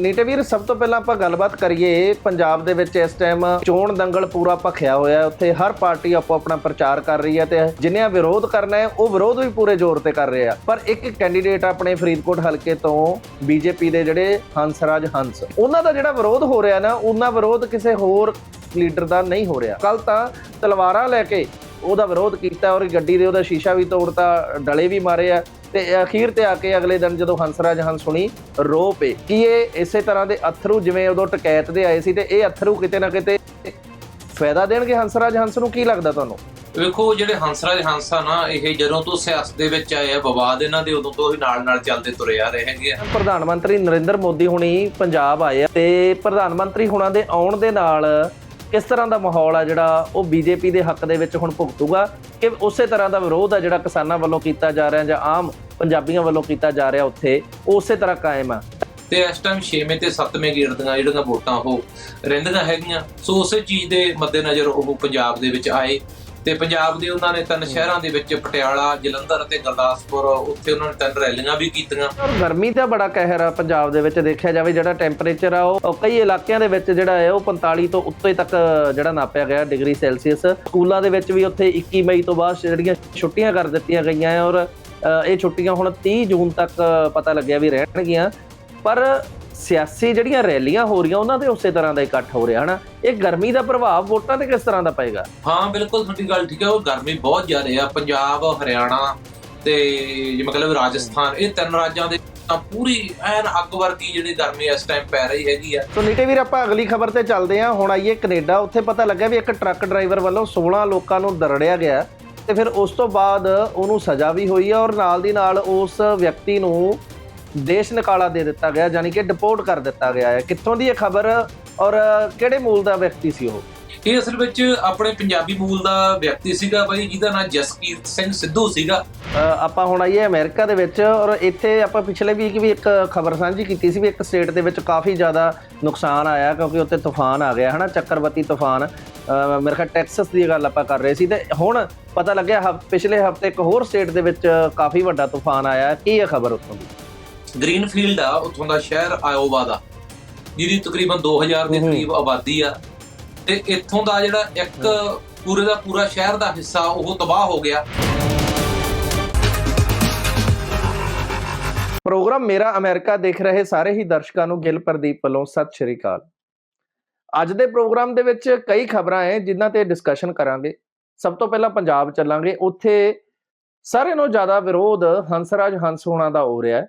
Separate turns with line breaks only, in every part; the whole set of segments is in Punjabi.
ਨੀਟੇ ਵੀਰ, ਸਭ ਤੋਂ ਪਹਿਲਾਂ ਆਪਾਂ ਗੱਲਬਾਤ ਕਰੀਏ ਪੰਜਾਬ ਦੇ ਵਿੱਚ ਇਸ ਟਾਈਮ ਚੋਣ ਦੰਗਲ ਪੂਰਾ ਭਖਿਆ ਹੋਇਆ ਉੱਥੇ ਹਰ ਪਾਰਟੀ ਆਪੋ ਆਪਣਾ ਪ੍ਰਚਾਰ ਕਰ ਰਹੀ ਹੈ ਤੇ ਜਿਨ੍ਹਾਂ ਵਿਰੋਧ ਕਰਨਾ ਹੈ, ਉਹ ਵਿਰੋਧ ਵੀ ਪੂਰੇ ਜ਼ੋਰ ਤੇ ਕਰ ਰਹੇ ਆ। ਪਰ ਇੱਕ ਕੈਂਡੀਡੇਟ ਆਪਣੇ ਫਰੀਦਕੋਟ ਹਲਕੇ ਤੋਂ ਬੀਜੇਪੀ ਦੇ ਜਿਹੜੇ ਹੰਸਰਾਜ ਹੰਸ, ਉਹਨਾਂ ਦਾ ਜਿਹੜਾ ਵਿਰੋਧ ਹੋ ਰਿਹਾ ਨਾ, ਉਹਨਾਂ ਵਿਰੋਧ ਕਿਸੇ ਹੋਰ ਲੀਡਰ ਦਾ ਨਹੀਂ ਹੋ ਰਿਹਾ। ਕੱਲ ਤਾਂ ਤਲਵਾਰਾਂ ਲੈ ਕੇ ਉਹਦਾ ਵਿਰੋਧ ਕੀਤਾ ਔਰ ਗੱਡੀ ਦੇ ਉਹਦਾ ਸ਼ੀਸ਼ਾ ਵੀ ਤੋੜਤਾ ਡਲੇ ਵੀ ਮਾਰੇ ਆ। ਤੇ ਅਖੀਰ ਤੇ ਆ ਕੇ ਅਗਲੇ ਦਿਨ ਜਦੋਂ ਹੰਸਰਾਜ ਹੰਸ ਸੁਣੀ ਰੋ ਪਏ। ਕੀ ਇਹ ਇਸੇ ਤਰ੍ਹਾਂ ਦੇ ਅਥਰੂ ਜਿਵੇਂ ਉਦੋਂ ਟਕੈਤ ਦੇ ਆਏ ਸੀ ਤੇ ਇਹ ਅਥਰੂ ਕਿਤੇ ਨਾ ਕਿਤੇ ਫਾਇਦਾ ਦੇਣਗੇ ਹੰਸਰਾਜ ਹੰਸ ਨੂੰ? ਕੀ ਲੱਗਦਾ ਤੁਹਾਨੂੰ?
ਵੇਖੋ ਜਿਹੜੇ ਹੰਸਰਾਜ ਹੰਸਾ ਨਾ ਇਹ ਜਦੋਂ ਤੋਂ ਸਿਆਸਤ ਦੇ ਵਿੱਚ ਆਏ ਆ ਵਿਵਾਦ ਇਹਨਾਂ ਦੇ ਉਦੋਂ ਤੋਂ ਹੀ ਨਾਲ ਨਾਲ ਚੱਲਦੇ ਤੁਰੇ ਆ ਰਹੇ ਹੈਗੇ ਆ।
ਪ੍ਰਧਾਨ ਮੰਤਰੀ ਨਰਿੰਦਰ ਮੋਦੀ ਹੁਣੀ ਪੰਜਾਬ ਆਏ ਆ ਤੇ ਪ੍ਰਧਾਨ ਮੰਤਰੀ ਹੁਣਾਂ ਦੇ ਆਉਣ ਦੇ ਨਾਲ ਕਿਸ ਤਰ੍ਹਾਂ ਦਾ ਮਾਹੌਲ ਆ ਜਿਹੜਾ ਉਹ ਬੀਜੇਪੀ ਦੇ ਹੱਕ ਦੇ ਵਿੱਚ ਹੁਣ ਭੁਗਤੂਗਾ? ਕਿ ਉਸੇ ਤਰ੍ਹਾਂ ਦਾ ਵਿਰੋਧ ਆ ਜਿਹੜਾ ਕਿਸਾਨਾਂ ਵੱਲੋਂ ਕੀਤਾ ਜਾ ਰਿਹਾ ਜਾਂ ਆਮ ਪੰਜਾਬੀਆਂ ਵੱਲੋਂ ਕੀਤਾ ਜਾ ਰਿਹਾ ਉੱਥੇ, ਉਹ ਉਸੇ ਤਰ੍ਹਾਂ ਕਾਇਮ ਆ।
ਤੇ ਇਸ ਟਾਈਮ 6ਵੇਂ ਤੇ 7ਵੇਂ ਗੇੜ ਦੀਆਂ ਜਿਹੜੀਆਂ ਵੋਟਾਂ ਉਹ ਰਹਿੰਦੀਆਂ ਹੈਗੀਆਂ। ਸੋ ਉਸੇ ਚੀਜ਼ ਦੇ ਮੱਦੇਨਜ਼ਰ ਉਹ ਪੰਜਾਬ ਦੇ ਵਿੱਚ ਆਏ। ਤੇ ਪੰਜਾਬ ਦੇ ਉਹਨਾਂ ਨੇ ਤਿੰਨ ਸ਼ਹਿਰਾਂ ਦੇ ਵਿੱਚ ਪਟਿਆਲਾ ਜਲੰਧਰ ਅਤੇ ਗੁਰਦਾਸਪੁਰ ਉੱਥੇ ਉਹਨਾਂ ਨੇ ਤਿੰਨ ਰੈਲੀਆਂ ਵੀ ਕੀਤੀਆਂ।
ਗਰਮੀ ਦਾ ਬੜਾ ਕਹਿਰ ਆ ਪੰਜਾਬ ਦੇ ਵਿੱਚ ਦੇਖਿਆ ਜਾਵੇ ਜਿਹੜਾ ਟੈਂਪਰੇਚਰ ਆ ਉਹ ਕਈ ਇਲਾਕਿਆਂ ਦੇ ਵਿੱਚ ਜਿਹੜਾ ਹੈ ਉਹ 45 ਤੋਂ ਉੱਤੇ ਤੱਕ ਜਿਹੜਾ ਨਾਪਿਆ ਗਿਆ ਡਿਗਰੀ ਸੈਲਸੀਅਸ। ਸਕੂਲਾਂ ਦੇ ਵਿੱਚ ਵੀ ਉੱਥੇ 21 ਮਈ ਤੋਂ ਬਾਅਦ ਜਿਹੜੀਆਂ ਛੁੱਟੀਆਂ ਕਰ ਦਿੱਤੀਆਂ ਗਈਆਂ ਔਰ ਇਹ ਛੁੱਟੀਆਂ ਹੁਣ 30 ਜੂਨ ਤੱਕ ਪਤਾ ਲੱਗਿਆ ਵੀ ਰਹਿਣਗੀਆਂ। ਪਰ ਸਿਆਸੀ ਜਿਹੜੀਆਂ ਰੈਲੀਆਂ ਹੋ ਰਹੀਆਂ ਉਹਨਾਂ ਤੇ ਉਸੇ ਤਰ੍ਹਾਂ ਦਾ ਇਕੱਠ ਹੋ ਰਿਹਾ ਹਨਾ? ਇਹ ਗਰਮੀ ਦਾ ਪ੍ਰਭਾਵ ਵੋਟਾਂ ਤੇ ਕਿਸ ਤਰ੍ਹਾਂ ਦਾ ਪਏਗਾ?
ਹਾਂ ਬਿਲਕੁਲ ਤੁਹਾਡੀ ਗੱਲ ਠੀਕ ਹੈ ਉਹ ਗਰਮੀ ਬਹੁਤ ਜ਼ਿਆਦਾ ਆ। ਪੰਜਾਬ ਹਰਿਆਣਾ ਤੇ ਜਿਵੇਂ ਕਹਿੰਦੇ ਰਾਜਸਥਾਨ ਇਹ ਤਿੰਨ ਰਾਜਾਂ ਦੇ ਤਾਂ ਪੂਰੀ ਐਨ ਅੱਗ ਵਰਗੀ ਜਿਹੜੀ ਗਰਮੀ ਇਸ ਟਾਈਮ ਪੈ ਰਹੀ ਹੈਗੀ ਆ।
ਸੋ ਨੀਟੇ ਵੀਰ ਆਪਾਂ ਅਗਲੀ ਖਬਰ ਤੇ ਚੱਲਦੇ ਹਾਂ। ਹੁਣ ਆਈਏ ਕੈਨੇਡਾ। ਉੱਥੇ ਪਤਾ ਲੱਗਾ ਵੀ ਇੱਕ ਟਰੱਕ ਡਰਾਈਵਰ ਵੱਲੋਂ 16 ਲੋਕਾਂ ਨੂੰ ਦਰੜਿਆ ਗਿਆ ਤੇ ਫਿਰ ਉਸ ਤੋਂ ਬਾਅਦ ਉਹਨੂੰ ਸਜ਼ਾ ਵੀ ਹੋਈ ਹੈ ਔਰ ਨਾਲ ਦੀ ਨਾਲ ਉਸ ਵਿਅਕਤੀ ਨੂੰ ਦੇਸ਼ ਨਿਕਾਲਾ ਦੇ ਦਿੱਤਾ ਗਿਆ ਯਾਨੀ ਕਿ ਡਿਪੋਰਟ ਕਰ ਦਿੱਤਾ ਗਿਆ ਹੈ। ਕਿੱਥੋਂ ਦੀ ਇਹ ਖਬਰ ਔਰ ਕਿਹੜੇ ਮੂਲ ਦਾ ਵਿਅਕਤੀ ਸੀ ਉਹ?
ਇਹ ਅਸਲ ਵਿੱਚ ਆਪਣੇ ਪੰਜਾਬੀ ਮੂਲ ਦਾ ਵਿਅਕਤੀ ਸੀਗਾ ਬਾਈ ਜਿਹਦਾ ਨਾਮ ਜਸਕੀਰਤ ਸਿੰਘ ਸਿੱਧੂ ਸੀਗਾ।
ਆਪਾਂ ਹੁਣ ਆਈਏ ਅਮਰੀਕਾ ਦੇ ਵਿੱਚ ਔਰ ਇੱਥੇ ਆਪਾਂ ਪਿਛਲੇ ਵੀਕ ਵੀ ਇੱਕ ਖਬਰ ਸਾਂਝੀ ਕੀਤੀ ਸੀ ਵੀ ਇੱਕ ਸਟੇਟ ਦੇ ਵਿੱਚ ਕਾਫੀ ਜ਼ਿਆਦਾ ਨੁਕਸਾਨ ਆਇਆ ਕਿਉਂਕਿ ਉੱਥੇ ਤੂਫਾਨ ਆ ਗਿਆ ਹਨਾ? ਚੱਕਰਵਤੀ ਤੂਫਾਨ। ਮੇਰੇ ਖਿਆਲ ਟੈਕਸਸ ਦੀ ਗੱਲ ਆਪਾਂ ਕਰ ਰਹੇ ਸੀ। ਤੇ ਹੁਣ ਪਤਾ ਲੱਗਿਆ ਪਿਛਲੇ ਹਫ਼ਤੇ ਇੱਕ ਹੋਰ ਸਟੇਟ ਦੇ ਵਿੱਚ ਕਾਫੀ ਵੱਡਾ ਤੂਫਾਨ ਆਇਆ। ਕੀ ਹੈ ਖਬਰ ਉੱਥੋਂ ਦੀ?
ਗ੍ਰੀਨਫੀਲਡ ਆ ਉੱਥੋਂ ਦਾ ਸ਼ਹਿਰ ਆਇਓਵਾ ਦਾ। ਜਿਹਦੀ ਤਕਰੀਬਨ 2000 ਦੇ। ਕਰੀਬ ਆਬਾਦੀ ਆ। ਤੇ ਇੱਥੋਂ ਦਾ ਜਿਹੜਾ ਇੱਕ ਪੂਰੇ ਦਾ ਪੂਰਾ ਸ਼ਹਿਰ ਦਾ ਹਿੱਸਾ ਉਹ ਤਬਾਹ ਹੋ ਗਿਆ।
ਪ੍ਰੋਗਰਾਮ ਮੇਰਾ ਅਮਰੀਕਾ ਦੇਖ ਰਹੇ ਸਾਰੇ ਹੀ ਦਰਸ਼ਕਾਂ ਨੂੰ ਗਿਲ ਪ੍ਰਦੀਪ ਵੱਲੋਂ ਸਤਿ ਸ਼੍ਰੀ ਅਕਾਲ। ਅੱਜ ਦੇ ਪ੍ਰੋਗਰਾਮ ਦੇ ਵਿੱਚ ਕਈ ਖਬਰਾਂ ਹੈ ਜਿਨ੍ਹਾਂ ਤੇ ਡਿਸਕਸ਼ਨ ਕਰਾਂਗੇ। ਸਭ ਤੋਂ ਪਹਿਲਾਂ ਪੰਜਾਬ ਚੱਲਾਂਗੇ। ਉੱਥੇ ਸਾਰੇ ਨਾਲੋਂ ਜ਼ਿਆਦਾ ਵਿਰੋਧ ਹੰਸਰਾਜ ਹੰਸ ਹੋਣਾ ਦਾ ਹੋ ਰਿਹਾ ਹੈ।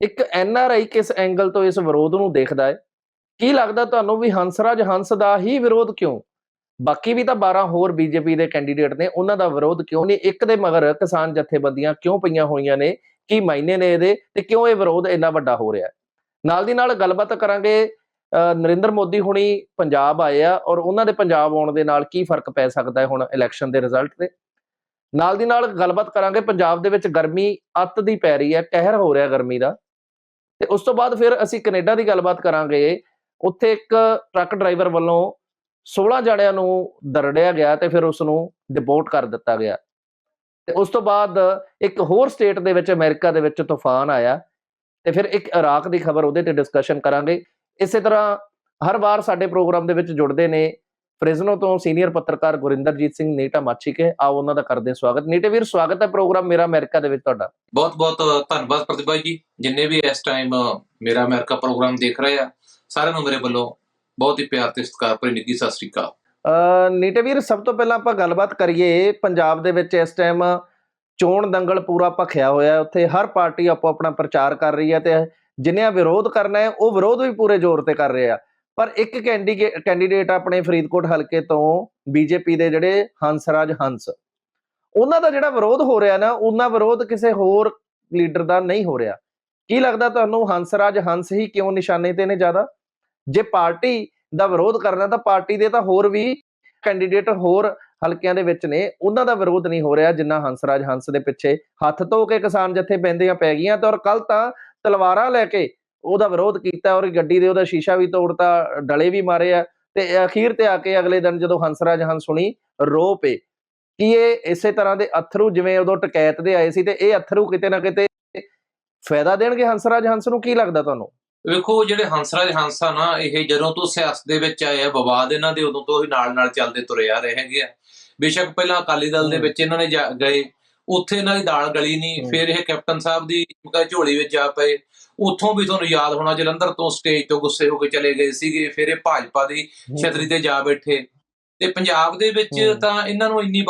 ਇੱਕ ਐਨ ਆਰ ਆਈ ਕਿਸ ਐਂਗਲ ਤੋਂ ਇਸ ਵਿਰੋਧ ਨੂੰ ਦੇਖਦਾ ਹੈ? ਕੀ ਲੱਗਦਾ ਤੁਹਾਨੂੰ ਵੀ ਹੰਸਰਾਜ ਹੰਸ ਦਾ ਹੀ ਵਿਰੋਧ ਕਿਉਂ? ਬਾਕੀ ਵੀ ਤਾਂ 12 ਹੋਰ ਬੀਜੇਪੀ ਦੇ ਕੈਂਡੀਡੇਟ ਨੇ, ਉਹਨਾਂ ਦਾ ਵਿਰੋਧ ਕਿਉਂ ਨਹੀਂ? ਇੱਕ ਦੇ ਮਗਰ ਕਿਸਾਨ ਜਥੇਬੰਦੀਆਂ ਕਿਉਂ ਪਈਆਂ ਹੋਈਆਂ ਨੇ? ਕੀ ਮਾਇਨੇ ਨੇ ਇਹਦੇ? ਤੇ ਕਿਉਂ ਇਹ ਵਿਰੋਧ ਇੰਨਾ ਵੱਡਾ ਹੋ ਰਿਹਾ ਹੈ? ਨਾਲ ਦੀ ਨਾਲ ਗੱਲਬਾਤ ਕਰਾਂਗੇ ਨਰਿੰਦਰ ਮੋਦੀ ਹੁਣੀ ਪੰਜਾਬ ਆਏ ਆ ਔਰ ਉਹਨਾਂ ਦੇ ਪੰਜਾਬ ਆਉਣ ਦੇ ਨਾਲ ਕੀ ਫ਼ਰਕ ਪੈ ਸਕਦਾ ਹੈ ਹੁਣ ਇਲੈਕਸ਼ਨ ਦੇ ਰਿਜ਼ਲਟ ਤੇ? ਨਾਲ ਦੀ ਨਾਲ ਗੱਲਬਾਤ ਕਰਾਂਗੇ, ਪੰਜਾਬ ਦੇ ਵਿੱਚ ਗਰਮੀ ਅੱਤ ਦੀ ਪੈ ਰਹੀ ਹੈ, ਕਹਿਰ ਹੋ ਰਿਹਾ ਗਰਮੀ ਦਾ। ਤੇ ਉਸ ਤੋਂ ਬਾਅਦ ਫਿਰ ਅਸੀਂ ਕੈਨੇਡਾ ਦੀ ਗੱਲਬਾਤ ਕਰਾਂਗੇ। ਉੱਥੇ ਇੱਕ ਟਰੱਕ ਡਰਾਈਵਰ ਵੱਲੋਂ 16 ਜਣਿਆਂ ਨੂੰ ਦਰੜਿਆ ਗਿਆ ਤੇ ਫਿਰ ਉਸ ਨੂੰ ਡਿਪੋਰਟ ਕਰ ਦਿੱਤਾ ਗਿਆ। ਤੇ ਉਸ ਤੋਂ ਬਾਅਦ ਇੱਕ ਹੋਰ ਸਟੇਟ ਦੇ ਵਿੱਚ, ਅਮਰੀਕਾ ਦੇ ਵਿੱਚ ਤੂਫਾਨ ਆਇਆ ਤੇ ਫਿਰ ਇੱਕ ਇਰਾਕ ਦੀ ਖਬਰ ਉਹਦੇ ਤੇ ਡਿਸਕਸ਼ਨ ਕਰਾਂਗੇ। ਇਸੇ ਤਰ੍ਹਾਂ ਹਰ ਵਾਰ ਸਾਡੇ ਪ੍ਰੋਗਰਾਮ ਦੇ ਵਿੱਚ ਜੁੜਦੇ ਨੇ ਫ੍ਰਿਜ਼ਨੋ ਤੋਂ ਸੀਨੀਅਰ ਪੱਤਰਕਾਰ ਗੁਰਿੰਦਰਜੀਤ ਸਿੰਘ ਨੀਟਾ ਮਾਛੀਕੇ ਆਓ ਉਹਨਾਂ ਦਾ ਕਰਦੇ ਹਾਂ ਸਵਾਗਤ। ਨੀਟੇ ਵੀਰ ਸਵਾਗਤ ਹੈ ਪ੍ਰੋਗਰਾਮ ਮੇਰਾ ਅਮਰੀਕਾ ਦੇ ਵਿੱਚ ਤੁਹਾਡਾ।
ਬਹੁਤ ਬਹੁਤ ਧੰਨਵਾਦ ਪ੍ਰਤਿਭਾ ਜੀ। ਜਿੰਨੇ ਵੀ ਇਸ ਟਾਈਮ ਮੇਰਾ ਅਮਰੀਕਾ ਪ੍ਰੋਗਰਾਮ ਦੇਖ ਰਹੇ ਆ ਸਾਰਿਆਂ ਨੂੰ ਮੇਰੇ ਵੱਲੋਂ ਬਹੁਤ ਹੀ ਪਿਆਰ ਤੇ ਸਤਿਕਾਰ ਭਰੀ ਨਿੱਘੀ ਸਤਿ ਸ੍ਰੀ ਅਕਾਲ।
ਨੀਟੇ ਵੀਰ ਸਭ ਤੋਂ ਪਹਿਲਾਂ ਆਪਾਂ ਗੱਲਬਾਤ ਕਰੀਏ ਪੰਜਾਬ ਦੇ ਵਿੱਚ ਇਸ ਟਾਈਮ ਚੋਣ ਦੰਗਲ ਪੂਰਾ ਭਖਿਆ ਹੋਇਆ ਉੱਥੇ ਹਰ ਪਾਰਟੀ ਆਪੋ ਆਪਣਾ ਪ੍ਰਚਾਰ ਕਰ ਰਹੀ ਹੈ ਤੇ ਜਿਨ੍ਹਾਂ ਵਿਰੋਧ ਕਰਨਾ ਹੈ ਉਹ ਵਿਰੋਧ ਵੀ ਪੂਰੇ ਜ਼ੋਰ ਤੇ ਕਰ ਰਹੇ ਆ ਪਰ ਇੱਕ ਕੈਂਡੀਡੇਟ ਕੈਂਡੀਡੇਟ ਆਪਣੇ ਫਰੀਦਕੋਟ ਹਲਕੇ ਤੋਂ ਬੀਜੇਪੀ ਦੇ ਜਿਹੜੇ ਹੰਸਰਾਜ ਹੰਸ, ਉਹਨਾਂ ਦਾ ਜਿਹੜਾ ਵਿਰੋਧ ਹੋ ਰਿਹਾ ਨਾ, ਉਹਨਾਂ ਵਿਰੋਧ ਕਿਸੇ ਹੋਰ ਲੀਡਰ ਦਾ ਨਹੀਂ ਹੋ ਰਿਹਾ। ਕੀ ਲੱਗਦਾ ਤੁਹਾਨੂੰ ਹੰਸਰਾਜ ਹੰਸ ਹੀ ਕਿਉਂ ਨਿਸ਼ਾਨੇ ਤੇ ਨੇ ਜ਼ਿਆਦਾ? ਜੇ ਪਾਰਟੀ ਦਾ ਵਿਰੋਧ ਕਰਨਾ ਤਾਂ ਪਾਰਟੀ ਦੇ ਤਾਂ ਹੋਰ ਵੀ ਕੈਂਡੀਡੇਟ ਹੋਰ ਹਲਕਿਆਂ ਦੇ ਵਿੱਚ ਨੇ, ਉਹਨਾਂ ਦਾ ਵਿਰੋਧ ਨਹੀਂ ਹੋ ਰਿਹਾ ਜਿੰਨਾ ਹੰਸਰਾਜ ਹੰਸ ਦੇ ਪਿੱਛੇ। ਹੱਥ ਧੋ ਕੇ ਕਿਸਾਨ ਜਥੇ ਪੈਂਦੀਆਂ ਪੈ ਗਈਆਂ ਤੇ ਔਰ ਕੱਲ ਤਾਂ ਤਲਵਾਰਾਂ ਲੈ ਕੇ ਉਹਦਾ ਵਿਰੋਧ ਕੀਤਾ ਔਰ ਗੱਡੀ ਦੇ ਉਹਦਾ ਸ਼ੀਸ਼ਾ ਵੀ ਤੋੜਤਾ ਡਲੇ ਵੀ ਮਾਰੇ ਆ ਤੇ ਅਖੀਰ ਤੇ ਆ ਕੇ ਅਗਲੇ ਦਿਨ ਜਦੋਂ ਹੰਸਰਾਜ ਹੰਸ ਸੁਣੀ ਰੋ ਪਏ। ਕੀ ਇਹ ਇਸੇ ਤਰ੍ਹਾਂ ਦੇ ਅਥਰੂ ਜਿਵੇਂ ਉਦੋਂ ਟਕੈਤ ਦੇ ਆਏ ਸੀ ਤੇ ਇਹ ਅਥਰੂ ਕਿਤੇ ਨਾ ਕਿਤੇ ਫਾਇਦਾ ਦੇਣਗੇ ਹੰਸਰਾਜ ਹੰਸ ਨੂੰ? ਕੀ ਲੱਗਦਾ ਤੁਹਾਨੂੰ?
ਵੇਖੋ ਜਿਹੜੇ ਹੰਸਰਾਜ ਹੰਸਾ ਨਾ ਇਹ ਜਦੋਂ ਤੋਂ ਸਿਆਸਤ ਦੇ ਵਿੱਚ ਆਏ ਆ ਵਿਵਾਦ ਇਹਨਾਂ ਦੇ ਉਦੋਂ ਤੋਂ ਹੀ ਨਾਲ ਨਾਲ ਚੱਲਦੇ ਤੁਰੇ ਆ ਰਹੇ ਹੈਗੇ ਆ। ਬੇਸ਼ੱਕ ਪਹਿਲਾਂ ਅਕਾਲੀ ਦਲ ਦੇ। ਵਿੱਚ ਇਹਨਾਂ ਨੇ ਗਏ ਉੱਥੇ ਇਹਨਾਂ ਦੀ ਦਾਲ ਗਲੀ ਨਹੀਂ। ਫਿਰ ਇਹ ਕੈਪਟਨ ਸਾਹਿਬ ਦੀ ਝੋਲੀ ਵਿੱਚ ਜਾ ਪਏ। ਉੱਥੋਂ ਵੀ ਤੁਹਾਨੂੰ ਯਾਦ ਹੋਣਾ ਜਲੰਧਰ ਤੋਂ ਸਟੇਜ ਤੋਂ ਗੁੱਸੇ ਹੋ ਕੇ ਚਲੇ ਗਏ ਸੀਗੇ ਫਿਰ ਇਹ ਭਾਜਪਾ ਦੀ ਛਤਰੀ ਤੇ ਜਾ ਬੈਠੇ। ਤੇ ਪੰਜਾਬ ਦੇ ਵਿੱਚ। ਤਾਂ ਇਹਨਾਂ ਨੂੰ ਇੰਨੀ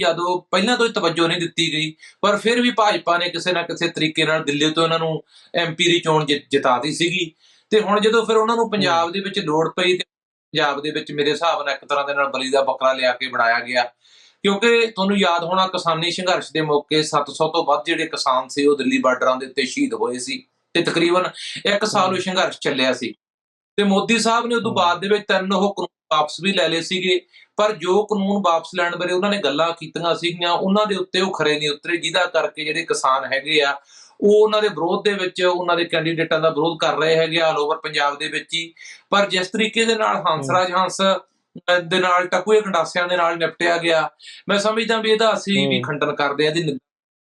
ਜਦੋਂ ਪਹਿਲਾਂ ਤੋਂ ਹੀ ਤਵੱਜੋ ਨਹੀਂ ਦਿੱਤੀ ਗਈ ਪਰ ਫਿਰ ਵੀ ਭਾਜਪਾ ਨੇ ਕਿਸੇ ਨਾ ਕਿਸੇ ਤਰੀਕੇ ਨਾਲ ਦਿੱਲੀ ਤੋਂ ਇਹਨਾਂ ਨੂੰ ਐਮਪੀ ਦੀ ਚੋਣ ਜਿ- ਜਿਤਾਤੀ ਸੀਗੀ। ਤੇ ਹੁਣ ਜਦੋਂ ਫਿਰ ਉਹਨਾਂ ਨੂੰ ਪੰਜਾਬ ਦੇ ਵਿੱਚ ਲੋੜ ਪਈ ਤੇ ਪੰਜਾਬ ਦੇ ਵਿੱਚ ਮੇਰੇ ਹਿਸਾਬ ਨਾਲ ਇੱਕ ਤਰ੍ਹਾਂ ਦੇ ਨਾਲ ਬਲੀ ਦਾ ਬੱਕਰਾ ਲਿਆ ਕੇ ਬਣਾਇਆ ਗਿਆ। ਕਿਉਂਕਿ ਤੁਹਾਨੂੰ ਯਾਦ ਹੋਣਾ ਕਿਸਾਨੀ ਸੰਘਰਸ਼ ਦੇ ਮੌਕੇ 700 ਤੋਂ ਵੱਧ ਜਿਹੜੇ ਕਿਸਾਨ ਸੀ ਉਹ ਦਿੱਲੀ ਬਾਰਡਰਾਂ ਦੇ ਉੱਤੇ ਸ਼ਹੀਦ ਹੋਏ ਸੀ। ਤੇ ਤਕਰੀਬਨ ਇੱਕ ਸਾਲ ਉਹ ਸੰਘਰਸ਼ ਚੱਲਿਆ ਸੀ। ਤੇ ਮੋਦੀ ਸਾਹਿਬ ਨੇ ਉਦੋਂ
ਹਮ।
ਬਾਅਦ ਦੇ ਵਿੱਚ ਤਿੰਨ ਉਹ ਕਾਨੂੰਨ ਵਾਪਸ ਵੀ ਲੈ ਲਏ ਸੀਗੇ। ਪਰ ਜੋ ਕਾਨੂੰਨ ਵਾਪਸ ਲੈਣ ਬਾਰੇ ਉਹਨਾਂ ਨੇ ਗੱਲਾਂ ਕੀਤੀਆਂ ਸੀਗੀਆਂ ਉਹਨਾਂ ਦੇ ਉੱਤੇ ਉਹ ਖਰੇ ਨਹੀਂ ਉਤਰੇ ਜਿਹਦਾ ਕਰਕੇ ਜਿਹੜੇ ਕਿਸਾਨ ਹੈਗੇ ਆ ਉਹ ਉਹਨਾਂ ਦੇ ਵਿਰੋਧ ਦੇ ਵਿੱਚ ਉਹਨਾਂ ਦੇ ਕੈਂਡੀਡੇਟਾਂ ਦਾ ਵਿਰੋਧ ਕਰ ਰਹੇ ਹੈਗੇ ਆਲ ਓਵਰ ਪੰਜਾਬ ਦੇ ਵਿੱਚ ਹੀ। ਪਰ ਜਿਸ ਤਰੀਕੇ ਦੇ ਨਾਲ ਹੰਸਰਾਜ ਹੰਸ ਅਹ, ਦੇ ਨਾਲ ਟਕੂਏ ਗੰਡਾਸਿਆਂ ਦੇ ਨਾਲ ਨਿਪਟਿਆ ਗਿਆ ਮੈਂ ਸਮਝਦਾ ਵੀ ਇਹਦਾ ਅਸੀਂ ਵੀ। ਖੰਡਨ ਕਰਦੇ ਆ ਨਿੰਦਾ